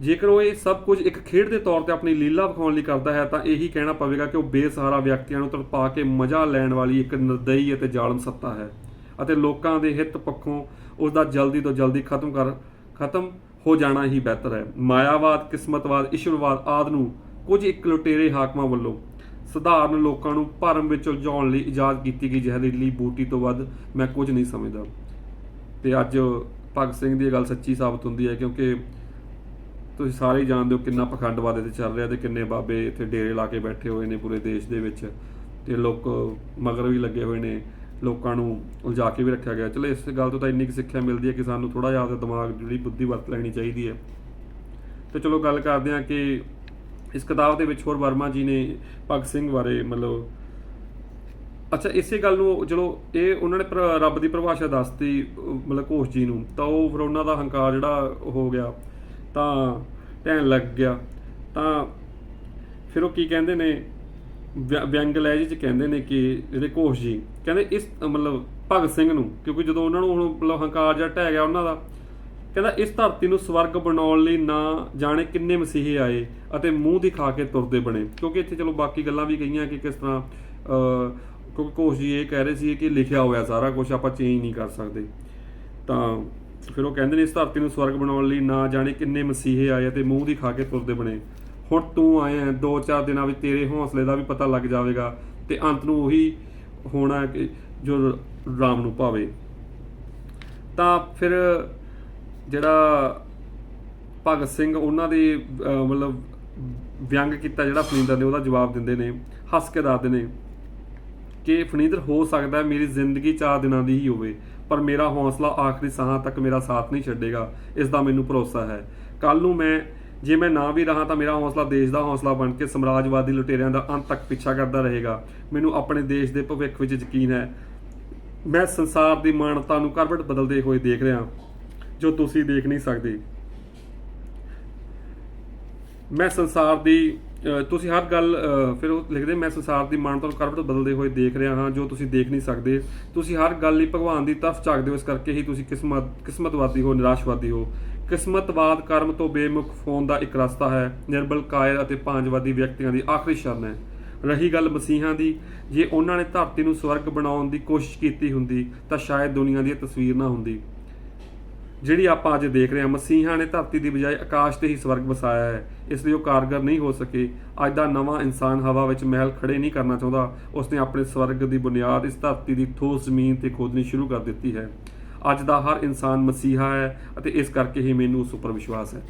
Speaker 1: ਜੇਕਰ ਉਹ ਇਹ ਸਭ ਕੁਝ ਇੱਕ ਖੇਡ ਦੇ ਤੌਰ ਤੇ ਆਪਣੀ ਲੀਲਾ ਵਿਖਾਉਣ ਲਈ ਕਰਦਾ ਹੈ, ਤਾਂ ਇਹੀ ਕਹਿਣਾ ਪਵੇਗਾ ਕਿ ਉਹ ਬੇਸਹਾਰਾ ਵਿਅਕਤੀਆਂ ਨੂੰ ਤੜਪਾ ਕੇ ਮਜ਼ਾ ਲੈਣ ਵਾਲੀ ਇੱਕ ਨਿਰਦਈ ਅਤੇ ਜ਼ਾਲਮ ਸੱਤਾ ਹੈ। ਅਤੇ ਲੋਕਾਂ ਦੇ ਹਿੱਤ ਪੱਖੋਂ ਉਸ ਦਾ ਜਲਦੀ ਤੋਂ ਜਲਦੀ ਖਤਮ ਕਰ, ਖਤਮ ਹੋ ਜਾਣਾ ਹੀ ਬਿਹਤਰ ਹੈ। ਮਾਇਆਵਾਦ, ਕਿਸਮਤਵਾਦ, ਈਸ਼ਵਰਵਾਦ ਆਦ ਨੂੰ ਕੁਝ ਇੱਕ ਲੁਟੇਰੇ ਹਾਕਮਾਂ ਵੱਲੋਂ ਸਧਾਰਨ ਲੋਕਾਂ ਨੂੰ ਭਰਮ ਵਿੱਚ ਉਲਝਾਉਣ ਲਈ ਇਜਾਜ਼ਤ ਕੀਤੀ ਗਈ ਜ਼ਹਿਰੀਲੀ ਬੂਟੀ ਤੋਂ ਵੱਧ ਮੈਂ ਕੁਝ ਨਹੀਂ ਸਮਝਦਾ। ਤੇ ਅੱਜ ਭਗਤ ਸਿੰਘ ਦੀ ਇਹ ਗੱਲ ਸੱਚੀ ਸਾਬਤ ਹੁੰਦੀ ਹੈ, ਕਿਉਂਕਿ ਤੁਸੀਂ ਸਾਰੇ ਹੀ ਜਾਣਦੇ ਹੋ ਕਿੰਨਾ ਪਖੰਡਵਾਦ ਇਹਦੇ ਚੱਲ ਰਿਹਾ ਤੇ ਕਿੰਨੇ ਬਾਬੇ ਇੱਥੇ ਡੇਰੇ ਲਾ ਕੇ ਬੈਠੇ ਹੋਏ ਨੇ ਪੂਰੇ ਦੇਸ਼ ਦੇ ਵਿੱਚ ਤੇ ਲੋਕ ਮਗਰ ਵੀ ਲੱਗੇ ਹੋਏ ਨੇ। ਲੋਕਾਂ ਨੂੰ ਉਲਝਾ ਕੇ ਵੀ ਰੱਖਿਆ ਗਿਆ। ਚਲੋ, ਇਸ ਗੱਲ ਤੋਂ ਤਾਂ ਇੰਨੀ ਕੁ ਸਿੱਖਿਆ ਮਿਲਦੀ ਹੈ ਕਿ ਸਾਨੂੰ ਥੋੜਾ ਜਿਹਾ ਆਪਦਾ ਦਿਮਾਗ ਜਿਹੜੀ ਬੁੱਧੀ ਵਰਤ ਲੈਣੀ ਚਾਹੀਦੀ ਹੈ। ਤੇ ਚਲੋ, ਗੱਲ ਕਰਦੇ ਹਾਂ ਕਿ ਇਸ ਕਿਤਾਬ ਦੇ ਵਿੱਚ ਹੋਰ ਵਰਮਾ ਜੀ ਨੇ ਭਗਤ ਸਿੰਘ ਬਾਰੇ ਮਤਲਬ ਅੱਛਾ, ਇਸੇ ਗੱਲ ਨੂੰ ਚਲੋ, ਇਹ ਉਹਨਾਂ ਨੇ ਰੱਬ ਦੀ ਪਰਿਭਾਸ਼ਾ ਦੱਸਤੀ, ਅਹ ਮਤਲਬ ਘੋਸ਼ ਜੀ ਨੂੰ। ਤਾਂ ਉਹ ਫਿਰ ਉਹਨਾਂ ਦਾ ਹੰਕਾਰ ਜਿਹੜਾ ਹੋ ਗਿਆ, ਤਾਂ ਢਹਿਣ ਲੱਗ ਗਿਆ। ਤਾਂ ਫਿਰ ਉਹ ਕੀ ਕਹਿੰਦੇ ਨੇ? ਵਿਅ- ਵਿਅੰਗ, ਲਹਿਜੇ ਚ ਕਹਿੰਦੇ ਨੇ ਕਿ ਜਿਹੜੇ ਘੋਸ਼ ਜੀ ਕਹਿੰਦੇ ਇਸ ਮਤਲਬ ਭਗਤ ਸਿੰਘ ਨੂੰ ਕਿਉਂਕਿ ਜਦੋਂ ਉਹਨਾਂ ਨੂੰ ਹੁਣ ਮਤਲਬ ਹੰਕਾਰ ਜਾਂ ਢਹਿ ਗਿਆ ਉਹਨਾਂ ਦਾ ਕਹਿੰਦਾ ਇਸ ਧਰਤੀ ਨੂੰ ਸਵਰਗ ਬਣਾਉਣ ਲਈ ਨਾ ਜਾਣੇ ਕਿੰਨੇ ਮਸੀਹੇ ਆਏ ਅਤੇ ਮੂੰਹ ਦਿਖਾ ਕੇ ਤੁਰਦੇ ਬਣੇ। ਕਿਉਂਕਿ ਇੱਥੇ ਚਲੋ ਬਾਕੀ ਗੱਲਾਂ ਵੀ ਕਹੀਆਂ ਕਿ ਕਿਸ ਤਰ੍ਹਾਂ ਕਿਉਂਕਿ ਕੋਸ਼ ਜੀ ਇਹ ਕਹਿ ਰਹੇ ਸੀ ਕਿ ਲਿਖਿਆ ਹੋਇਆ ਸਾਰਾ ਕੁਝ ਆਪਾਂ ਚੇਂਜ ਨਹੀਂ ਕਰ ਸਕਦੇ। ਤਾਂ ਫਿਰ ਉਹ ਕਹਿੰਦੇ ਨੇ ਇਸ ਧਰਤੀ ਨੂੰ ਸਵਰਗ ਬਣਾਉਣ ਲਈ ਨਾ ਜਾਣੇ ਕਿੰਨੇ ਮਸੀਹੇ ਆਏ ਅਤੇ ਮੂੰਹ ਦਿਖਾ ਕੇ ਤੁਰਦੇ ਬਣੇ। ਹੁਣ ਤੂੰ ਆਇਆ ਹੈ, ਦੋ ਚਾਰ ਦਿਨਾਂ ਵਿੱਚ ਤੇਰੇ ਹੌਸਲੇ ਦਾ ਵੀ ਪਤਾ ਲੱਗ ਜਾਵੇਗਾ ਤੇ ਅੰਤ ਨੂੰ ਉਹੀ ਹੋਣਾ ਕਿ ਜੋ ਰਾਮ ਨੂੰ ਭਾਵੇ। ਤਾਂ ਫਿਰ ਜਿਹੜਾ ਭਗਤ ਸਿੰਘ ਉਹਨਾਂ ਦੇ ਮਤਲਬ ਵਿਅੰਗ ਕੀਤਾ ਜਿਹੜਾ ਫਨੀਂਦਰ ਨੇ, ਉਹਦਾ ਜਵਾਬ ਦਿੰਦੇ ਨੇ, ਹੱਸ ਕੇ ਦੱਸਦੇ ਨੇ ਕਿ ਫਨੀਂਦਰ ਹੋ ਸਕਦਾ ਮੇਰੀ ਜ਼ਿੰਦਗੀ ਚਾਰ ਦਿਨਾਂ ਦੀ ਹੀ ਹੋਵੇ, ਪਰ ਮੇਰਾ ਹੌਸਲਾ ਆਖਰੀ ਸਾਹ ਤੱਕ ਮੇਰਾ ਸਾਥ ਨਹੀਂ ਛੱਡੇਗਾ। ਇਸ ਦਾ ਮੈਨੂੰ ਭਰੋਸਾ ਹੈ। ਕੱਲ ਨੂੰ ਮੈਂ ਜੇ ਮੈਂ ਨਾ ਵੀ ਰਹਾ ਤਾਂ ਮੇਰਾ ਹੌਸਲਾ ਦੇਸ਼ ਦਾ ਹੌਸਲਾ ਬਣ ਕੇ ਸਮਰਾਜਵਾਦੀ ਲੁਟੇਰਿਆਂ ਦਾ ਅੰਤ ਤੱਕ ਪਿੱਛਾ ਕਰਦਾ ਰਹੇਗਾ। ਮੈਨੂੰ ਆਪਣੇ ਦੇਸ਼ ਦੇ ਭਵਿੱਖ ਵਿੱਚ ਯਕੀਨ ਹੈ। ਮੈਂ ਸੰਸਾਰ ਦੀ ਮਾਨਤਾ ਨੂੰ ਕਰਵਟ ਬਦਲਦੇ ਹੋਏ ਦੇਖ ਰਿਹਾ ਜੋ ਤੁਸੀਂ ਦੇਖ ਨਹੀਂ ਸਕਦੇ। ਮੈਂ ਸੰਸਾਰ ਦੀ ਤੁਸੀਂ ਹਰ ਗੱਲ ਫਿਰ ਉਹ ਲਿਖਦੇ, ਮੈਂ ਸੰਸਾਰ ਦੀ ਮਾਨਤਾ ਨੂੰ ਕਰਵਟ ਬਦਲਦੇ ਹੋਏ ਦੇਖ ਰਿਹਾ ਹਾਂ, ਜੋ ਤੁਸੀਂ ਦੇਖ ਨਹੀਂ ਸਕਦੇ। ਤੁਸੀਂ ਹਰ ਗੱਲ ਲਈ ਭਗਵਾਨ ਦੀ ਤਰਫ ਝਾਕਦੇ ਹੋ, ਇਸ ਕਰਕੇ ਹੀ ਤੁਸੀਂ ਕਿਸਮਤ, ਕਿਸਮਤਵਾਦੀ ਹੋ, ਨਿਰਾਸ਼ਵਾਦੀ ਹੋ। ਕਿਸਮਤਵਾਦ ਕਰਮ ਤੋਂ ਬੇਮੁਖ ਹੋਣ ਦਾ ਇੱਕ ਰਸਤਾ ਹੈ। ਨਿਰਬਲ, ਕਾਇਰ ਅਤੇ ਭਾਂਜਵਾਦੀ ਵਿਅਕਤੀਆਂ ਦੀ ਆਖਰੀ ਸ਼ਰਨ ਹੈ। ਰਹੀ ਗੱਲ ਮਸੀਹਾਂ ਦੀ, ਜੇ ਉਹਨਾਂ ਨੇ ਧਰਤੀ ਨੂੰ ਸਵਰਗ ਬਣਾਉਣ ਦੀ ਕੋਸ਼ਿਸ਼ ਕੀਤੀ ਹੁੰਦੀ, ਤਾਂ ਸ਼ਾਇਦ ਦੁਨੀਆ ਦੀ ਇਹ ਤਸਵੀਰ ਨਾ ਹੁੰਦੀ। ਜਿਹੜੀ ਆਪਾਂ ਅੱਜ ਦੇਖ ਰਹੇ ਹਾਂ, ਮਸੀਹਾਂ ਨੇ ਧਰਤੀ ਦੀ ਬਜਾਏ ਆਕਾਸ਼ ਤੇ ਹੀ ਸਵਰਗ ਵਸਾਇਆ ਹੈ। ਇਸ ਲਈ ਉਹ ਕਾਰਗਰ ਨਹੀਂ ਹੋ ਸਕੇ। ਅੱਜ ਦਾ ਨਵਾਂ ਇਨਸਾਨ ਹਵਾ ਵਿੱਚ ਮਹਿਲ ਖੜੇ ਨਹੀਂ ਕਰਨਾ ਚਾਹੁੰਦਾ। ਉਸਨੇ ਆਪਣੇ ਸਵਰਗ ਦੀ ਬੁਨਿਆਦ, ਇਸ ਧਰਤੀ ਦੀ ਠੋਸ ਜ਼ਮੀਨ ਤੇ ਖੋਦਣੀ ਸ਼ੁਰੂ ਕਰ ਦਿੱਤੀ ਹੈ। ਅੱਜ ਦਾ ਹਰ ਇਨਸਾਨ ਮਸੀਹਾ ਹੈ ਅਤੇ ਇਸ ਕਰਕੇ ਹੀ ਮੈਨੂੰ ਉਸ ਉੱਪਰ ਵਿਸ਼ਵਾਸ ਹੈ।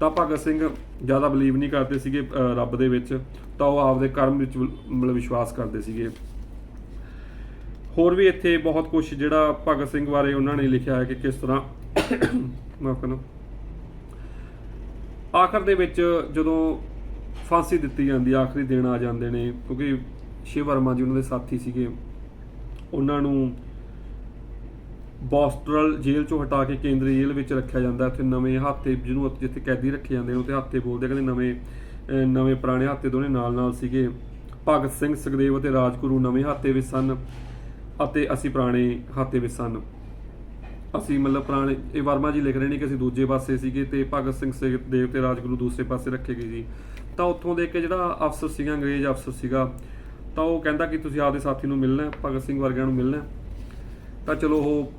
Speaker 1: ਤਾਂ ਭਗਤ ਸਿੰਘ ਜ਼ਿਆਦਾ ਬਲੀਵ ਨਹੀਂ ਕਰਦੇ ਸੀਗੇ ਰੱਬ ਦੇ ਵਿੱਚ, ਤਾਂ ਉਹ ਆਪਦੇ ਕਰਮ ਵਿੱਚ ਮਤਲਬ ਵਿਸ਼ਵਾਸ ਕਰਦੇ ਸੀਗੇ। ਹੋਰ ਵੀ ਇੱਥੇ ਬਹੁਤ ਕੁਝ ਜਿਹੜਾ ਭਗਤ ਸਿੰਘ ਬਾਰੇ ਉਹਨਾਂ ਨੇ ਲਿਖਿਆ ਹੈ ਕਿ ਕਿਸ ਤਰ੍ਹਾਂ ਮਾਫ ਕਰਨਾ। ਆਖਰ ਦੇ ਵਿੱਚ ਜਦੋਂ ਫਾਂਸੀ ਦਿੱਤੀ ਜਾਂਦੀ, ਆਖਰੀ ਦਿਨ ਆ ਜਾਂਦੇ ਨੇ, ਕਿਉਂਕਿ ਸ਼ਿਵ ਵਰਮਾ ਜੀ ਉਹਨਾਂ ਦੇ ਸਾਥੀ ਸੀਗੇ, ਉਹਨਾਂ ਨੂੰ ਬੋਸਟਰਲ ਜੇਲ੍ਹ ਚੋਂ ਹਟਾ ਕੇ ਕੇਂਦਰੀ ਜੇਲ੍ਹ ਵਿੱਚ ਰੱਖਿਆ ਜਾਂਦਾ ਇੱਥੇ ਨਵੇਂ ਹੱਥੇ ਜਿਹਨੂੰ ਜਿੱਥੇ ਕੈਦੀ ਰੱਖੇ ਜਾਂਦੇ ਨੇ, ਉੱਥੇ ਹੱਥੇ ਬੋਲਦੇ ਕਹਿੰਦੇ ਨਵੇਂ ਨਵੇਂ ਪੁਰਾਣੇ ਹੱਥੇ ਦੋਨੇ ਨਾਲ ਨਾਲ ਸੀਗੇ। ਭਗਤ ਸਿੰਘ, ਸੁਖਦੇਵ ਅਤੇ ਰਾਜਗੁਰੂ ਨਵੇਂ ਹੱਥੇ ਵਿੱਚ ਸਨ ਅਤੇ ਅਸੀਂ ਪੁਰਾਣੇ ਹਾਤੇ ਵਿੱਚ ਸਨ। ਅਸੀਂ ਮਤਲਬ ਪੁਰਾਣੇ, ਇਹ ਵਰਮਾ ਜੀ ਲਿਖ ਰਹੇ ਨੇ ਕਿ ਅਸੀਂ ਦੂਜੇ ਪਾਸੇ ਸੀਗੇ ਤੇ ਭਗਤ ਸਿੰਘ, ਸੁਖਦੇਵ ਤੇ ਰਾਜਗੁਰੂ ਦੂਸਰੇ ਪਾਸੇ ਰੱਖੇ ਗਏ ਸੀ। ਤਾਂ ਉੱਥੋਂ ਦੇ ਕੇ ਜਿਹੜਾ ਅਫਸਰ ਸੀਗਾ, ਅੰਗਰੇਜ਼ ਅਫਸਰ ਸੀਗਾ, ਤਾਂ ਉਹ ਕਹਿੰਦਾ ਕਿ ਤੁਸੀਂ ਆਪਦੇ ਸਾਥੀ ਨੂੰ ਮਿਲਣਾ, ਭਗਤ ਸਿੰਘ ਵਰਗਿਆਂ ਨੂੰ ਮਿਲਣਾ। ਤਾਂ ਚਲੋ ਉਹ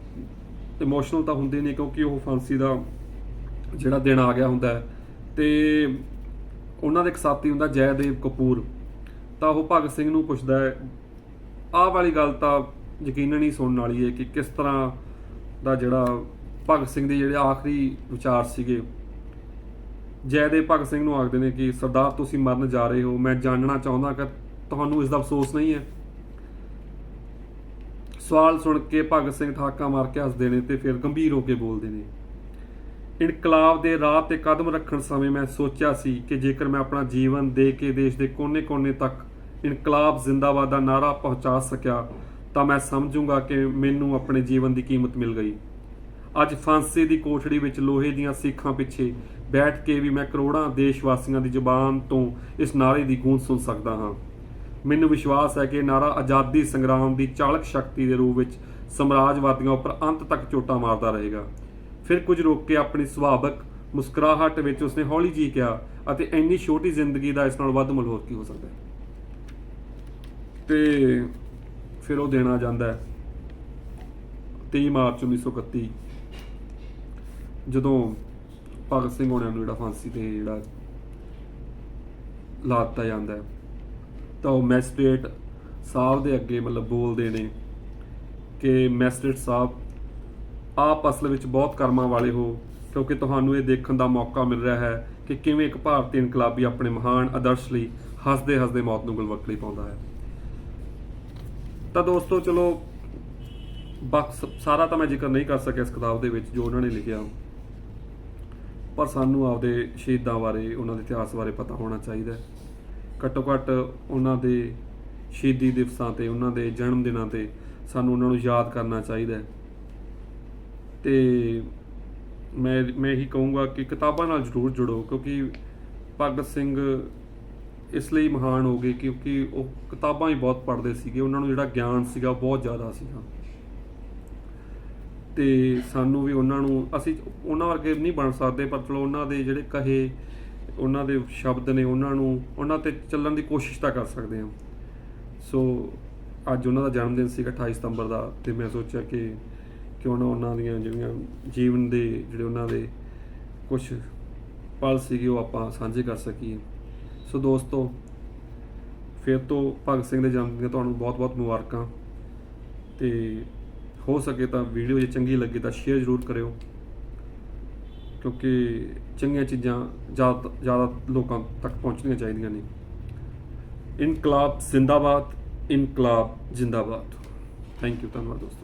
Speaker 1: ਇਮੋਸ਼ਨਲ ਤਾਂ ਹੁੰਦੇ ਨੇ ਕਿਉਂਕਿ ਉਹ ਫਾਂਸੀ ਦਾ ਜਿਹੜਾ ਦਿਨ ਆ ਗਿਆ ਹੁੰਦਾ ਹੈ। ਤੇ ਉਹਨਾਂ ਦਾ ਇੱਕ ਸਾਥੀ ਹੁੰਦਾ ਜੈਦੇਵ ਕਪੂਰ। ਤਾਂ ਉਹ ਭਗਤ ਸਿੰਘ ਨੂੰ ਪੁੱਛਦਾ ਹੈ, ਆਹ ਵਾਲੀ ਗੱਲ ਤਾਂ ਯਕੀਨਨ ਹੀ ਸੁਣਨ ਵਾਲੀ ਹੈ ਕਿ ਕਿਸ ਤਰ੍ਹਾਂ ਦਾ ਜਿਹੜਾ ਭਗਤ ਸਿੰਘ ਦੇ ਜਿਹੜੇ ਆਖਰੀ ਵਿਚਾਰ ਸੀਗੇ। ਜੈਦੇਵ ਭਗਤ ਸਿੰਘ ਨੂੰ ਆਖਦੇ ਨੇ ਕਿ ਸਰਦਾਰ ਤੁਸੀਂ ਮਰਨ ਜਾ ਰਹੇ ਹੋ, ਮੈਂ ਜਾਣਨਾ ਚਾਹੁੰਦਾ ਕਿ ਤੁਹਾਨੂੰ ਇਸ ਦਾ ਅਫਸੋਸ ਨਹੀਂ ਹੈ। ਸਵਾਲ ਸੁਣ ਕੇ ਭਗਤ ਸਿੰਘ ਠਾਕਾ ਮਾਰ ਕੇ ਹੱਸਦੇ ਨੇ ਤੇ ਫਿਰ ਗੰਭੀਰ ਹੋ ਕੇ ਬੋਲਦੇ ਨੇ। ਇਨਕਲਾਬ ਦੇ ਰਾਹ ਤੇ ਕਦਮ ਰੱਖਣ ਸਮੇਂ ਮੈਂ ਸੋਚਿਆ ਸੀ ਕਿ ਜੇਕਰ ਮੈਂ ਆਪਣਾ ਜੀਵਨ ਦੇ ਕੇ ਦੇਸ਼ ਦੇ ਕੋਨੇ-ਕੋਨੇ ਤੱਕ ਇਨਕਲਾਬ ਜ਼ਿੰਦਾਬਾਦ ਦਾ ਨਾਰਾ ਪਹੁੰਚਾ ਸਕਿਆ, ਤਾਂ ਮੈਂ ਸਮਝੂੰਗਾ ਕਿ ਮੈਨੂੰ ਆਪਣੇ ਜੀਵਨ ਦੀ ਕੀਮਤ ਮਿਲ ਗਈ। ਅੱਜ ਫਾਂਸੀ ਦੀ ਕੋਠੜੀ ਵਿੱਚ ਲੋਹੇ ਦੀਆਂ ਸੀਖਾਂ ਪਿੱਛੇ ਬੈਠ ਕੇ ਵੀ ਮੈਂ ਕਰੋੜਾਂ ਦੇਸ਼ ਵਾਸੀਆਂ ਦੀ ਜ਼ੁਬਾਨ ਤੋਂ ਇਸ ਨਾਰੇ ਦੀ ਗੂੰਜ ਸੁਣ ਸਕਦਾ ਹਾਂ। ਮੈਨੂੰ ਵਿਸ਼ਵਾਸ ਹੈ ਕਿ ਨਾਰਾ ਆਜ਼ਾਦੀ ਸੰਗਰਾਮ ਦੀ ਚਾਲਕ ਸ਼ਕਤੀ ਦੇ ਰੂਪ ਵਿੱਚ ਸਮਰਾਜਵਾਦੀਆਂ ਉੱਪਰ ਅੰਤ ਤੱਕ ਚੋਟਾਂ ਮਾਰਦਾ ਰਹੇਗਾ। ਫਿਰ ਕੁਝ ਰੋਕ ਕੇ ਆਪਣੀ ਸੁਭਾਵਕ ਮੁਸਕਰਾਹਟ ਵਿੱਚ ਉਸਨੇ ਹੌਲੀ ਜੀ ਕਿਹਾ ਅਤੇ ਇੰਨੀ ਛੋਟੀ ਜ਼ਿੰਦਗੀ ਦਾ ਇਸ ਨਾਲ ਵੱਧ ਮੁੱਲ ਹੋਰ ਕੀ ਹੋ ਸਕਦਾ ਹੈ? ਤੇ ਫਿਰ ਉਹ ਦੇਣਾ ਜਾਂਦਾ ਹੈ। 23 ਮਾਰਚ 1931 ਜਦੋਂ ਭਗਤ ਸਿੰਘ ਹੋਣਾਂ ਨੂੰ ਜਿਹੜਾ ਫਾਂਸੀ ਤੇ ਜਿਹੜਾ ਲਾ ਦਿੱਤਾ ਜਾਂਦਾ ਹੈ। ਤਾਂ ਉਹ ਮੈਜਿਸਟ੍ਰੇਟ ਸਾਹਿਬ ਦੇ ਅੱਗੇ ਮਤਲਬ ਬੋਲਦੇ ਨੇ ਕਿ ਮੈਜਿਸਟ੍ਰੇਟ ਸਾਹਿਬ, ਆਪ ਅਸਲ ਵਿੱਚ ਬਹੁਤ ਕਰਮਾਂ ਵਾਲੇ ਹੋ, ਕਿਉਂਕਿ ਤੁਹਾਨੂੰ ਇਹ ਦੇਖਣ ਦਾ ਮੌਕਾ ਮਿਲ ਰਿਹਾ ਹੈ ਕਿ ਕਿਵੇਂ ਇੱਕ ਭਾਰਤੀ ਇਨਕਲਾਬੀ ਆਪਣੇ ਮਹਾਨ ਆਦਰਸ਼ ਲਈ ਹੱਸਦੇ ਹੱਸਦੇ ਮੌਤ ਨੂੰ ਗਲਵੱਕੜੀ ਪਾਉਂਦਾ ਹੈ। ਤਾਂ ਦੋਸਤੋ, ਚਲੋ ਬਸ ਸਾਰਾ ਤਾਂ ਮੈਂ ਜ਼ਿਕਰ ਨਹੀਂ ਕਰ ਸਕਿਆ ਇਸ ਕਿਤਾਬ ਦੇ ਵਿੱਚ ਜੋ ਉਹਨਾਂ ਨੇ ਲਿਖਿਆ। ਪਰ ਸਾਨੂੰ ਆਪਦੇ ਸ਼ਹੀਦਾਂ ਬਾਰੇ, ਉਹਨਾਂ ਦੇ ਇਤਿਹਾਸ ਬਾਰੇ ਪਤਾ ਹੋਣਾ ਚਾਹੀਦਾ ਹੈ। ਘੱਟੋ ਘੱਟ ਉਹਨਾਂ ਦੇ ਸ਼ਹੀਦੀ ਦਿਵਸਾਂ ਤੇ, ਉਹਨਾਂ ਦੇ ਜਨਮ ਦਿਨਾਂ ਤੇ ਸਾਨੂੰ ਉਹਨਾਂ ਨੂੰ ਯਾਦ ਕਰਨਾ ਚਾਹੀਦਾ ਹੈ। ਤੇ ਮੈਂ ਮੈਂ ਇਹੀ ਕਹੂੰਗਾ ਕਿ ਕਿਤਾਬਾਂ ਨਾਲ ਜ਼ਰੂਰ ਜੁੜੋ, ਕਿਉਂਕਿ ਭਗਤ ਸਿੰਘ ਇਸ ਲਈ ਮਹਾਨ ਹੋ ਗਏ ਕਿਉਂਕਿ ਉਹ ਕਿਤਾਬਾਂ ਹੀ ਬਹੁਤ ਪੜ੍ਹਦੇ ਸੀਗੇ, ਉਹਨਾਂ ਨੂੰ ਜਿਹੜਾ ਗਿਆਨ ਸੀਗਾ ਬਹੁਤ ਜ਼ਿਆਦਾ ਸੀਗਾ। ਤੇ ਸਾਨੂੰ ਵੀ ਉਹਨਾਂ ਨੂੰ, ਅਸੀਂ ਉਹਨਾਂ ਵਰਗੇ ਨਹੀਂ ਬਣ ਸਕਦੇ, ਪਰ ਚਲੋ ਉਹਨਾਂ ਦੇ ਜਿਹੜੇ ਕਹੇ ਉਹਨਾਂ ਦੇ ਸ਼ਬਦ ਨੇ ਉਹਨਾਂ ਨੂੰ, ਉਹਨਾਂ ਤੇ ਚੱਲਣ ਦੀ ਕੋਸ਼ਿਸ਼ ਤਾਂ ਕਰ ਸਕਦੇ ਹਾਂ। ਸੋ ਅੱਜ ਉਹਨਾਂ ਦਾ ਜਨਮ ਦਿਨ ਸੀਗਾ 28 ਸਤੰਬਰ ਦਾ ਤੇ ਮੈਂ ਸੋਚਿਆ ਕਿ ਕਿਉਂ ਨਾ ਉਹਨਾਂ ਦੀਆਂ ਜਿਹੜੀਆਂ ਜੀਵਨ ਦੇ, ਜਿਹੜੇ ਉਹਨਾਂ ਦੇ ਕੁਝ ਪਲ ਸੀਗੇ ਉਹ ਆਪਾਂ ਸਾਂਝੇ ਕਰ ਸਕੀਏ। ਸੋ ਦੋਸਤੋ, ਫਿਰ ਤੋਂ ਭਗਤ ਸਿੰਘ ਦੇ ਜਨਮ ਦਿਨ ਦੀਆਂ ਤੁਹਾਨੂੰ ਬਹੁਤ-ਬਹੁਤ ਮੁਬਾਰਕਾਂ। ਤੇ ਹੋ ਸਕੇ ਤਾਂ ਵੀਡੀਓ ਜੇ ਚੰਗੀ ਲੱਗੇ ਤਾਂ ਸ਼ੇਅਰ ਜ਼ਰੂਰ ਕਰਿਓ। ਕਿਉਂਕਿ ਚੰਗੀਆਂ ਚੀਜ਼ਾਂ ਜ਼ਿਆਦਾ ਜ਼ਿਆਦਾ ਲੋਕਾਂ ਤੱਕ ਪਹੁੰਚਣੀਆਂ ਚਾਹੀਦੀਆਂ ਨੇ। ਇਨਕਲਾਬ ਜ਼ਿੰਦਾਬਾਦ ਇਨਕਲਾਬ ਜ਼ਿੰਦਾਬਾਦ। ਥੈਂਕ ਯੂ ਧੰਨਵਾਦ ਦੋਸਤੋ।